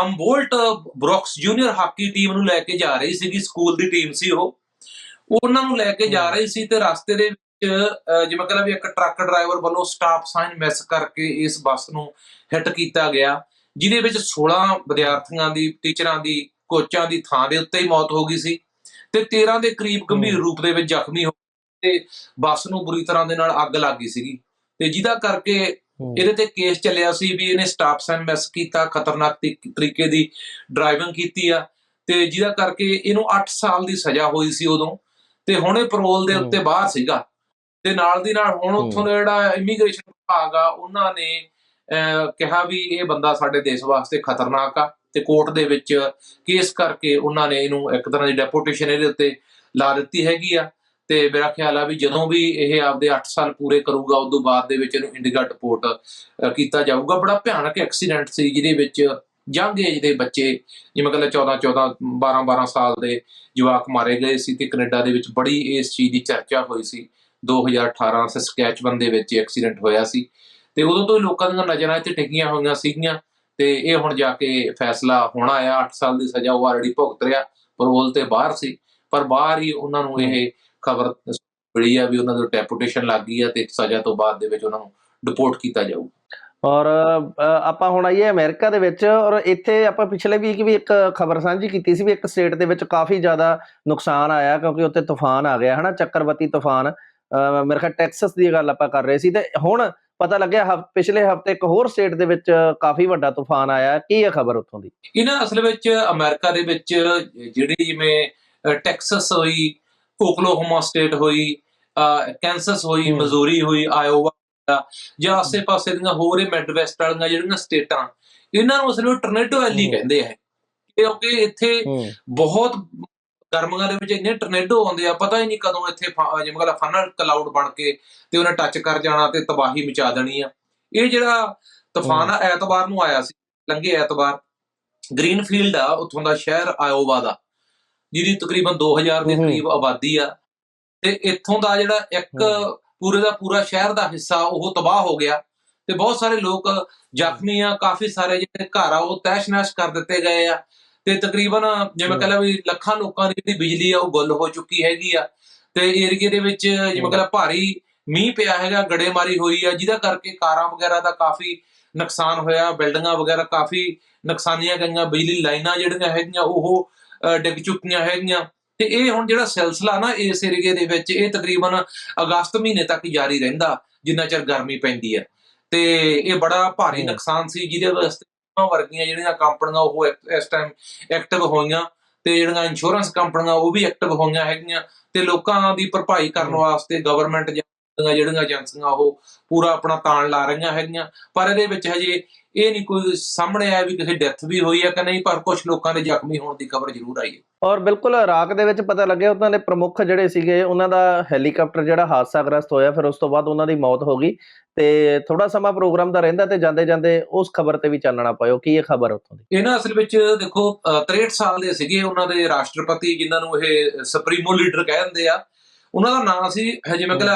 Humboldt Broncos junior hockey team ਨੂੰ ਲੈ ਕੇ ਜਾ ਰਹੀ ਸੀਗੀ ਸਕੂਲ ਦੀ ਟੀਮ ਸੀ ਉਹ ਉਹਨਾਂ ਨੂੰ ਲੈ ਕੇ ਜਾ। ਰਹੀ ਸੀ ਤੇ ਰਸਤੇ ਦੇ ਵਿੱਚ ਜਿਵੇਂ ਕਹਿੰਦਾ ਵੀ ਇੱਕ ਟਰੱਕ ਡਰਾਈਵਰ ਵੱਲੋਂ ਸਟਾਪ ਸਾਈਨ ਮਿਸ ਕਰਕੇ ਇਸ ਬੱਸ ਨੂੰ ਹਿੱਟ ਕੀਤਾ ਗਿਆ ਜਿਹਦੇ ਵਿੱਚ 16 ਵਿਦਿਆਰਥੀਆਂ ਦੀ ਟੀਚਰਾਂ ਦੀ ਕੋਚਾਂ ਦੀ ਥਾਂ ਦੇ ਉੱਤੇ ਹੀ ਮੌਤ ਹੋ ਗਈ ਸੀ ਤੇ 13 ਦੇ ਕਰੀਬ ਗੰਭੀਰ। ਰੂਪ ਦੇ ਵਿੱਚ ਜ਼ਖਮੀ ਹੋ ਤੇ ਬੱਸ ਨੂੰ ਬੁਰੀ ਤਰ੍ਹਾਂ ਦੇ ਨਾਲ ਅੱਗ ਲੱਗ ਗਈ ਸੀਗੀ ਤੇ ਜਿਹਦਾ ਕਰਕੇ ਇਹਦੇ ਤੇ ਕੇਸ ਚੱਲਿਆ ਸੀ ਵੀ ਇਹਨੇ ਸਟਾਪ ਸਾਈਨ ਮਿਸ ਕੀਤਾ ਖਤਰਨਾਕ ਤਰੀ- ਤਰੀਕੇ ਦੀ ਡਰਾਈਵਿੰਗ ਕੀਤੀ ਆ ਤੇ ਜਿਹਦਾ ਕਰਕੇ ਇਹਨੂੰ 8 ਸਾਲ ਦੀ ਸਜ਼ਾ ਹੋਈ ਸੀ ਉਦੋਂ ਤੇ ਹੁਣ ਇਹ ਪੈਰੋਲ ਦੇ। ਉੱਤੇ ਬਾਹਰ ਸੀਗਾ ਤੇ ਨਾਲ ਦੀ ਨਾਲ ਹੁਣ। ਉੱਥੋਂ ਦਾ ਜਿਹੜਾ ਇਮੀਗ੍ਰੇਸ਼ਨ ਵਿਭਾਗ ਆ ਉਹਨਾਂ ਨੇ ਕਿਹਾ ਵੀ ਇਹ ਬੰਦਾ ਸਾਡੇ ਦੇਸ਼ ਵਾਸਤੇ ਖਤਰਨਾਕ ਆ ਤੇ ਕੋਰਟ ਦੇ ਵਿੱਚ ਕੇਸ ਕਰਕੇ ਉਹਨਾਂ ਨੇ ਇਹਨੂੰ ਇੱਕ ਤਰ੍ਹਾਂ ਦੀ ਡੈਪੋਟੇਸ਼ਨ ਇਹਦੇ ਉੱਤੇ ਲਾ ਦਿੱਤੀ ਹੈਗੀ ਆ ਤੇ ਮੇਰਾ ਖਿਆਲ ਆ ਵੀ ਜਦੋਂ ਵੀ ਇਹ ਆਪਦੇ 8 ਸਾਲ ਪੂਰੇ ਕਰੂਗਾ ਉਸ ਤੋਂ ਬਾਅਦ ਦੇ ਵਿੱਚ ਇਹਨੂੰ ਇੰਡੀਗਾ ਡਿਪੋਰਟ ਕੀਤਾ ਜਾਊਗਾ। ਬੜਾ ਭਿਆਨਕ ਐਕਸੀਡੈਂਟ ਸੀ ਜਿਹਦੇ ਵਿੱਚ ਯੰਗ ਏਜ ਦੇ ਬੱਚੇ, ਜਿਵੇਂ ਕਹਿੰਦਾ 14 14 12 12 ਸਾਲ ਦੇ ਜਵਾਕ ਮਾਰੇ ਗਏ ਸੀ ਤੇ ਕੈਨੇਡਾ ਦੇ ਵਿੱਚ ਬੜੀ ਇਸ ਚੀਜ਼ ਦੀ ਚਰਚਾ ਹੋਈ ਸੀ। 2018 ਸਸਕੈਚਵਨ ਦੇ ਵਿੱਚ ਐਕਸੀਡੈਂਟ ਹੋਇਆ ਸੀ। ਤੇ ਉਦੋਂ ਤੋਂ ਹੀ ਲੋਕਾਂ ਦੀਆਂ ਨਜ਼ਰਾਂ ਇੱਥੇ ਟਿਕੀਆਂ ਹੋਈਆਂ ਸੀਗੀਆਂ ਤੇ ਇਹ ਹੁਣ ਜਾ ਕੇ ਫੈਸਲਾ ਹੋਣਾ ਆ 8 ਸਾਲ ਦੀ ਸਜ਼ਾ ਉਹ ਆਲਰੇਡੀ ਭੁਗਤ ਰਿਹਾ ਪਰੋਲ ਤੇ ਬਾਹਰ ਸੀ। ਪਰ ਬਾਹਰ ਹੀ ਉਹਨਾਂ ਨੂੰ ਇਹ ਖਬਰ ਮਿਲੀ ਆ ਵੀ ਉਹਨਾਂ ਦੀ ਡੈਪੂਟੇਸ਼ਨ ਲੱਗ ਗਈ ਆ ਤੇ ਸਜ਼ਾ ਤੋਂ ਬਾਅਦ ਦੇ ਵਿੱਚ ਉਹਨਾਂ ਨੂੰ ਡਿਪੋਰਟ ਕੀਤਾ ਜਾਊ।
ਔਰ ਆਪਾਂ ਹੁਣ ਆਈਏ ਅਮਰੀਕਾ ਦੇ ਵਿੱਚ ਔਰ ਇੱਥੇ ਆਪਾਂ ਪਿਛਲੇ ਵੀਕ ਵੀ ਇੱਕ ਖਬਰ ਸਾਂਝੀ ਕੀਤੀ ਸੀ ਵੀ ਇੱਕ ਸਟੇਟ ਦੇ ਵਿੱਚ ਕਾਫੀ ਜ਼ਿਆਦਾ ਨੁਕਸਾਨ ਆਇਆ ਕਿਉਂਕਿ ਉੱਥੇ ਤੂਫਾਨ ਆ ਗਿਆ ਹਨਾ? ਚੱਕਰਵਤੀ ਤੂਫਾਨ ਮੇਰੇ ਖਿਆਲ ਟੈਕਸਸ ਦੀ ਗੱਲ ਆਪਾਂ ਕਰ ਰਹੇ ਸੀ ਤੇ ਹੁਣ ਪਤਾ ਲੱਗਿਆ ਪਿਛਲੇ ਹਫ਼ਤੇ ਇੱਕ ਹੋਰ ਸਟੇਟ ਦੇ ਵਿੱਚ ਕਾਫੀ ਵੱਡਾ ਤੂਫਾਨ ਆਇਆ। ਕੀ ਹੈ ਖਬਰ ਉੱਥੋਂ ਦੀ?
ਇਹਨਾਂ ਅਸਲ ਵਿੱਚ ਅਮਰੀਕਾ ਦੇ ਵਿੱਚ ਜਿਹੜੀ ਜਿਵੇਂ ਟੈਕਸਸ ਹੋਈ ਓਕਲੋਹੋਮਾ ਸਟੇਟ ਹੋਈ ਕੈਂਸਸ ਹੋਈ। ਮਜ਼ੂਰੀ ਹੋਈ ਆਇਓਵਾ ਜਾਂ ਆਸੇ-ਪਾਸੇ ਦੀਆਂ ਹੋਰ ਇਹ ਮਿਡਵੈਸਟ ਵਾਲੀਆਂ ਜਿਹੜੀਆਂ ਸਟੇਟਾਂ ਇਹਨਾਂ ਨੂੰ ਅਸਲ ਵਿੱਚ ਟਰਨੇਡੋ ਵੈਲੀ। ਕਹਿੰਦੇ ਆ ਕਿਉਂਕਿ ਇੱਥੇ ਬਹੁਤ ਗਰਮੀਆਂ ਦੇ ਵਿੱਚ ਇੰਨੇ ਟਰਨੇਡੋ ਆਉਂਦੇ ਆ ਪਤਾ ਹੀ ਨਹੀਂ ਕਦੋਂ ਇੱਥੇ ਜਿਵੇਂ ਕਹਿੰਦਾ ਫਨਲ ਕਲਾਉਡ ਬਣ ਕੇ ਤੇ ਉਹਨੇ ਟੱਚ ਕਰ ਜਾਣਾ ਤੇ ਤਬਾਹੀ ਮਚਾ ਦੇਣੀ ਆ। ਇਹ ਜਿਹੜਾ ਤੂਫਾਨ ਐਤਵਾਰ ਨੂੰ ਆਇਆ ਸੀ ਲੰਘੇ ਐਤਵਾਰ। ਗ੍ਰੀਨਫੀਲਡ ਆ ਉੱਥੋਂ ਦਾ ਸ਼ਹਿਰ ਆਇਓਵਾ ਦਾ। ਜਿਹਦੀ ਤਕਰੀਬਨ 2000 ਦੇ। ਕਰੀਬ ਆਬਾਦੀ ਆ ਤੇ ਇੱਥੋਂ ਦਾ ਜਿਹੜਾ ਇੱਕ। ਪੂਰੇ ਦਾ ਪੂਰਾ ਸ਼ਹਿਰ ਦਾ ਹਿੱਸਾ ਉਹ ਤਬਾਹ ਹੋ ਗਿਆ ਤੇ ਬਹੁਤ ਸਾਰੇ ਲੋਕ ਜ਼ਖਮੀ ਆ ਕਾਫੀ ਸਾਰੇ ਜਿਹੜੇ ਘਰ ਆ ਉਹ ਤਹਿਸ਼-ਨਹਿਸ਼ ਕਰ ਦਿੱਤੇ ਗਏ ਆ ਤੇ ਤਕਰੀਬਨ ਜਿਵੇਂ। ਕਹਿੰਦਾ ਵੀ ਲੱਖਾਂ ਲੋਕਾਂ ਦੀ ਜਿਹੜੀ ਬਿਜਲੀ ਆ ਉਹ ਗੁੱਲ ਹੋ ਚੁੱਕੀ ਹੈਗੀ ਆ ਤੇ ਏਰੀਏ ਦੇ ਵਿੱਚ ਜਿਵੇਂ। ਕਹਿੰਦਾ ਭਾਰੀ ਮੀਂਹ ਪਿਆ ਹੈਗਾ ਗੜੇਮਾਰੀ ਹੋਈ ਆ ਜਿਹਦਾ ਕਰਕੇ ਕਾਰਾਂ ਵਗੈਰਾ ਦਾ ਕਾਫੀ ਨੁਕਸਾਨ ਹੋਇਆ ਬਿਲਡਿੰਗਾਂ ਵਗੈਰਾ ਕਾਫੀ ਨੁਕਸਾਨੀਆਂ ਗਈਆਂ ਬਿਜਲੀ ਲਾਈਨਾਂ ਜਿਹੜੀਆਂ ਹੈਗੀਆਂ ਉਹ ਡਿੱਗ ਚੁੱਕੀਆਂ ਹੈਗੀਆਂ ਤੇ ਇਹ ਹੁਣ ਜਿਹੜਾ ਸਿਲਸਿਲਾ ਨਾ ਇਸ ਏਰੀਏ ਦੇ ਵਿੱਚ ਇਹ ਤਕਰੀਬਨ ਅਗਸਤ ਮਹੀਨੇ ਤੱਕ ਜਾਰੀ ਰਹਿੰਦਾ ਜਿੰਨਾ ਚਿਰ ਗਰਮੀ ਪੈਂਦੀ ਹੈ ਤੇ ਇਹ ਬੜਾ ਭਾਰੀ। ਨੁਕਸਾਨ ਸੀ ਜਿਹਦੇ ਵਾਸਤੇ ਵਰਗੀਆਂ ਜਿਹੜੀਆਂ ਕੰਪਨੀਆਂ ਉਹ ਇਸ ਟਾਈਮ ਐਕਟਿਵ ਹੋਈਆਂ ਤੇ ਜਿਹੜੀਆਂ ਇੰਸ਼ੋਰੈਂਸ ਕੰਪਨੀਆਂ ਉਹ ਵੀ ਐਕਟਿਵ ਹੋਈਆਂ ਹੈਗੀਆਂ ਤੇ ਲੋਕਾਂ ਦੀ ਭਰਪਾਈ ਕਰਨ। ਵਾਸਤੇ ਗਵਰਨਮੈਂਟ ਜਿਹੜੀਆਂ ਏਜੰਸੀਆਂ ਉਹ ਪੂਰਾ ਆਪਣਾ ਤਾਣ ਲਾ ਰਹੀਆਂ ਹੈਗੀਆਂ। ਪਰ ਇਹਦੇ ਵਿੱਚ ਹਜੇ ਇਹ ਨਹੀਂ ਕੋਈ ਸਾਹਮਣੇ ਆਇਆ ਵੀ ਕਿਸੇ ਡੈਥ ਵੀ ਹੋਈ ਹੈ ਕਿ ਨਹੀਂ ਪਰ ਕੁਝ ਲੋਕਾਂ ਦੇ ਜ਼ਖਮੀ ਹੋਣ ਦੀ ਖਬਰ ਜ਼ਰੂਰ ਆਈ ਹੈ।
ਔਰ ਬਿਲਕੁਲ ਇਰਾਕ ਦੇ ਵਿੱਚ ਪਤਾ ਲੱਗਿਆ ਉਹਨਾਂ ਦੇ ਪ੍ਰਮੁੱਖ ਜਿਹੜੇ ਸੀਗੇ ਉਹਨਾਂ ਦਾ ਹੈਲੀਕਾਪਟਰ ਜਿਹੜਾ ਹਾਦਸਾਗ੍ਰਸਤ ਹੋਇਆ ਫਿਰ ਉਸ ਤੋਂ ਬਾਅਦ ਉਹਨਾਂ ਦੀ ਮੌਤ ਹੋ ਗਈ। ਤੇ ਥੋੜਾ ਸਮਾਂ ਪ੍ਰੋਗਰਾਮ ਦਾ ਰਹਿੰਦਾ ਤੇ ਜਾਂਦੇ ਜਾਂਦੇ ਉਸ ਖਬਰ ਤੇ ਵੀ ਚਾਨਣਾ ਪਾਇਓ। ਕੀ ਇਹ ਖਬਰ ਉੱਥੋਂ ਦੀ?
ਇਹ ਨਾ ਅਸਲ ਵਿੱਚ ਦੇਖੋ ਅਹ 63 ਸਾਲ ਦੇ ਸੀਗੇ ਉਹਨਾਂ ਦੇ ਰਾਸ਼ਟਰਪਤੀ ਜਿਨ੍ਹਾਂ ਨੂੰ ਇਹ ਸੁਪਰੀਮੋ ਲੀਡਰ ਕਹਿ ਦਿੰਦੇ ਆ। ਉਹਨਾਂ ਦਾ ਨਾਮ ਸੀ ਜਿਵੇਂ ਕਿ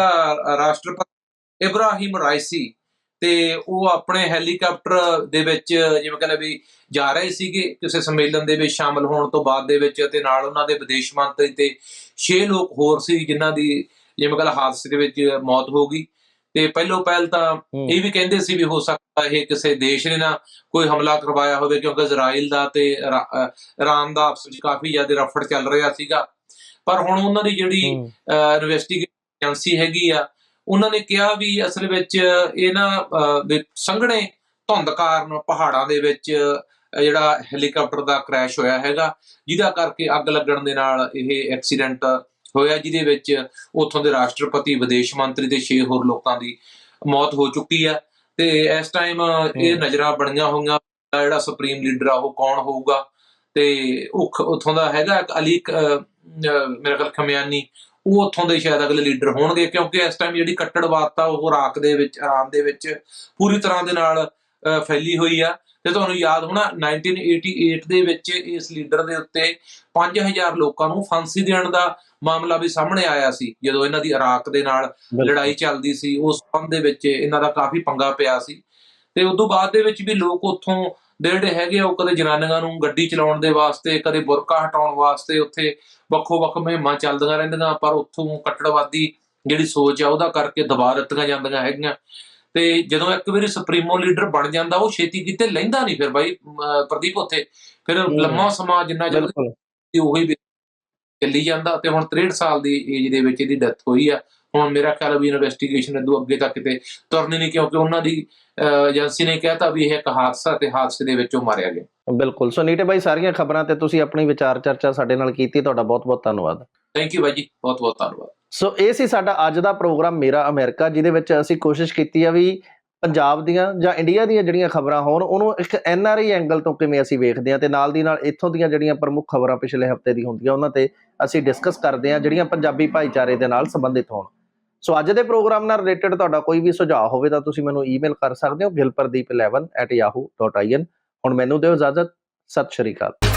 ਰਾਸ਼ਟਰਪਤੀ ਇਬਰਾਹਿਮ ਰਾਈਸੀ ਤੇ ਉਹ ਆਪਣੇ ਹੈਲੀਕਾਪਟਰ ਦੇ ਵਿੱਚ ਜਿਵੇਂ ਕਹਿੰਦੇ ਵੀ ਜਾ ਰਹੇ ਸੀਗੇ ਕਿਸੇ ਸੰਮੇਲਨ ਦੇ ਵਿੱਚ ਸ਼ਾਮਲ ਹੋਣ ਤੋਂ ਬਾਅਦ ਦੇ ਵਿੱਚ ਤੇ ਨਾਲ ਉਹਨਾਂ ਦੇ ਵਿਦੇਸ਼ ਮੰਤਰੀ ਤੇ 6 ਲੋਕ ਹੋਰ ਸੀ ਜਿਨ੍ਹਾਂ ਦੀ ਜਿਵੇਂ ਕਹਿੰਦਾ ਹਾਦਸੇ ਦੇ ਵਿੱਚ ਮੌਤ ਹੋ ਗਈ। ਤੇ ਪਹਿਲੋਂ ਪਹਿਲ ਤਾਂ। ਇਹ ਵੀ ਕਹਿੰਦੇ ਸੀ ਵੀ ਹੋ ਸਕਦਾ ਇਹ ਕਿਸੇ ਦੇਸ਼ ਨੇ ਨਾ ਕੋਈ ਹਮਲਾ ਕਰਵਾਇਆ ਹੋਵੇ ਕਿਉਂਕਿ ਇਜ਼ਰਾਈਲ ਦਾ ਤੇ ਇਰਾਨ ਦਾ ਆਪਸ ਵਿੱਚ ਕਾਫੀ ਜ਼ਿਆਦਾ ਰਫੜ ਚੱਲ ਰਿਹਾ ਸੀਗਾ ਪਰ ਹੁਣ ਉਹਨਾਂ ਦੀ ਜਿਹੜੀ ਇਨਵੈਸਟੀਗੇਸ਼ਨ ਏਜੰਸੀ ਹੈਗੀ ਆ ਉਹਨਾਂ ਨੇ ਕਿਹਾ ਵੀ ਅਸਲ ਵਿੱਚ ਇਹ ਨਾ ਸੰਘਣੇ ਧੁੰਦ ਕਾਰਨ ਪਹਾੜਾਂ ਦੇ ਵਿੱਚ ਜਿਹੜਾ ਹੈਲੀਕਾਪਟਰ ਦਾ ਕ੍ਰੈਸ਼ ਹੋਇਆ ਹੈਗਾ ਜਿਹਦਾ ਕਰਕੇ ਅੱਗ ਲੱਗਣ ਦੇ ਨਾਲ ਇਹ ਐਕਸੀਡੈਂਟ ਹੋਇਆ ਜਿਹਦੇ ਵਿੱਚ ਉੱਥੋਂ ਦੇ ਰਾਸ਼ਟਰਪਤੀ ਵਿਦੇਸ਼ ਮੰਤਰੀ ਤੇ 6 ਹੋਰ ਲੋਕਾਂ ਦੀ ਮੌਤ ਹੋ ਚੁੱਕੀ ਆ ਤੇ ਇਸ ਟਾਈਮ ਇਹ। ਨਜ਼ਰਾਂ ਬਣੀਆਂ ਹੋਈਆਂ ਜਿਹੜਾ ਸੁਪਰੀਮ ਲੀਡਰ ਆ ਉਹ ਕੌਣ ਹੋਊਗਾ? ਤੇ ਉਹ ਉੱਥੋਂ ਦਾ ਹੈਗਾ ਇੱਕ ਅਲੀ ਮੇਰੇ ਖਿਆਲ ਖਮਿਆਨੀ ਉਹ ਉੱਥੋਂ ਦੇ ਸ਼ਾਇਦ ਅਗਲੇ ਲੀਡਰ ਹੋਣਗੇ ਕਿਉਂਕਿ ਇਸ ਟਾਈਮ ਜਿਹੜੀ ਕੱਟੜਵਾਦਤਾ ਉਹ ਇਰਾਕ ਦੇ ਵਿੱਚ ਇਰਾਨ ਦੇ ਵਿੱਚ ਪੂਰੀ ਤਰ੍ਹਾਂ ਦੇ ਨਾਲ ਫੈਲੀ ਹੋਈ ਆ। ਤੇ ਤੁਹਾਨੂੰ ਯਾਦ ਹੋਣਾ 1988 ਦੇ ਵਿੱਚ ਇਸ ਲੀਡਰ ਦੇ ਉੱਤੇ 5000 ਲੋਕਾਂ ਨੂੰ ਫਾਂਸੀ ਦੇਣ ਦਾ ਮਾਮਲਾ ਵੀ ਸਾਹਮਣੇ ਆਇਆ ਸੀ ਜਦੋਂ ਇਹਨਾਂ ਦੀ ਇਰਾਕ ਦੇ ਨਾਲ ਲੜਾਈ ਚੱਲਦੀ ਸੀ ਉਸ ਸੰਬੰਧ ਦੇ ਵਿੱਚ ਇਹਨਾਂ ਦਾ ਕਾਫੀ ਪੰਗਾ ਪਿਆ ਸੀ। ਤੇ ਉਸ ਤੋਂ ਬਾਅਦ ਦੇ ਵਿੱਚ ਵੀ ਲੋਕ ਉੱਥੋਂ ਦੇ ਜਿਹੜੇ ਹੈਗੇ ਉਹ ਕਦੇ ਜਨਾਨੀਆਂ ਨੂੰ ਗੱਡੀ ਚਲਾਉਣ ਦੇ ਵਾਸਤੇ ਕਦੇ ਬੁਰਕਾ ਹਟਾਉਣ ਵਾਸਤੇ ਉੱਥੇ ਵੱਖੋ ਵੱਖ ਮੁਹਿੰਮਾਂ ਚੱਲਦੀਆਂ ਰਹਿੰਦੀਆਂ ਪਰ ਉੱਥੋਂ ਕੱਟੜਵਾਦੀ ਜਿਹੜੀ ਸੋਚ ਆ ਉਹਦਾ ਕਰਕੇ ਦਬਾ ਦਿੱਤੀਆਂ ਜਾਂਦੀਆਂ ਹੈਗੀਆਂ। ਤੇ ਜਦੋਂ ਇੱਕ ਵਾਰੀ ਸੁਪਰੀਮੋ ਲੀਡਰ ਬਣ ਜਾਂਦਾ ਉਹ ਛੇਤੀ ਕਿਤੇ ਲੈਂਦਾ ਨਹੀਂ ਫਿਰ ਬਾਈ ਪ੍ਰਦੀਪ ਉੱਥੇ। ਫਿਰ। ਲੰਮਾ ਸਮਾਂ ਜਿੰਨਾ ਤੇ ਉਹੀ ਚੱਲੀ ਜਾਂਦਾ ਤੇ ਹੁਣ 63 ਸਾਲ ਦੀ ਏਜ ਦੇ ਵਿੱਚ ਇਹਦੀ ਡੈਥ ਹੋਈ ਆ। ਹੁਣ ਮੇਰਾ ਖਿਆਲ ਵੀ ਇਨਵੈਸਟੀਗੇਸ਼ਨ ਇਦੋਂ ਅੱਗੇ ਤੱਕ ਕਿਤੇ ਤੁਰਨੀ ਨਹੀਂ ਕਿਉਂਕਿ ਉਹਨਾਂ ਦੀ ਏਜੰਸੀ ਨੇ ਕਹਿਤਾ ਵੀ ਇਹ ਇੱਕ ਹਾਦਸਾ ਤੇ ਹਾਦਸੇ ਦੇ ਵਿੱਚ ਮਾਰਿਆ ਗਿਆ।
ਬਿਲਕੁਲ। ਸੋ ਨੀਟੇ ਬਾਈ ਸਾਰੀਆਂ ਖਬਰਾਂ ਤੇ ਤੁਸੀਂ ਆਪਣੀ ਵਿਚਾਰ ਚਰਚਾ ਸਾਡੇ ਨਾਲ ਕੀਤੀ ਤੁਹਾਡਾ ਬਹੁਤ ਬਹੁਤ ਧੰਨਵਾਦ।
ਥੈਂਕ ਯੂ ਬਾਈ ਜੀ ਬਹੁਤ ਬਹੁਤ ਧੰਨਵਾਦ।
ਸੋ ਇਹ ਸੀ ਸਾਡਾ ਅੱਜ ਦਾ ਪ੍ਰੋਗਰਾਮ ਮੇਰਾ ਅਮਰੀਕਾ ਜਿਹਦੇ ਵਿੱਚ ਅਸੀਂ ਕੋਸ਼ਿਸ਼ ਕੀਤੀ ਆ ਵੀ ਪੰਜਾਬ ਦੀਆਂ ਜਾਂ ਇੰਡੀਆ ਦੀਆਂ ਜਿਹੜੀਆਂ ਖਬਰਾਂ ਹੋਣ, ਉਹਨੂੰ ਇੱਕ ਐਨ ਆਰ ਆਈ ਐਂਗਲ ਤੋਂ ਕਿਵੇਂ ਅਸੀਂ ਵੇਖਦੇ ਹਾਂ ਤੇ ਨਾਲ ਦੀ ਨਾਲ ਇੱਥੋਂ ਦੀਆਂ ਜਿਹੜੀਆਂ ਪ੍ਰਮੁੱਖ ਖਬਰਾਂ ਪਿਛਲੇ ਹਫ਼ਤੇ ਦੀ ਹੁੰਦੀਆਂ, ਉਹਨਾਂ ਤੇ ਅਸੀਂ ਡਿਸਕਸ ਕਰਦੇ ਹਾਂ ਜਿਹੜੀਆਂ ਪੰਜਾਬੀ ਭਾਈਚਾਰੇ ਦੇ ਨਾਲ ਸੰਬੰਧਿਤ ਹੋਣ। ਸੋ ਅੱਜ ਦੇ ਪ੍ਰੋਗਰਾਮ ਨਾਲ ਰਿਲੇਟਡ ਤੁਹਾਡਾ ਕੋਈ ਵੀ ਸੁਝਾਅ ਹੋਵੇ ਤਾਂ ਤੁਸੀਂ ਮੈਨੂੰ ਈਮੇਲ ਕਰ ਸਕਦੇ ਹੋ gilpardeep11@yahoo.in ਹੁਣ ਮੈਨੂੰ ਦਿਓ ਇਜਾਜ਼ਤ, ਸਤਿ ਸ਼੍ਰੀ ਅਕਾਲ।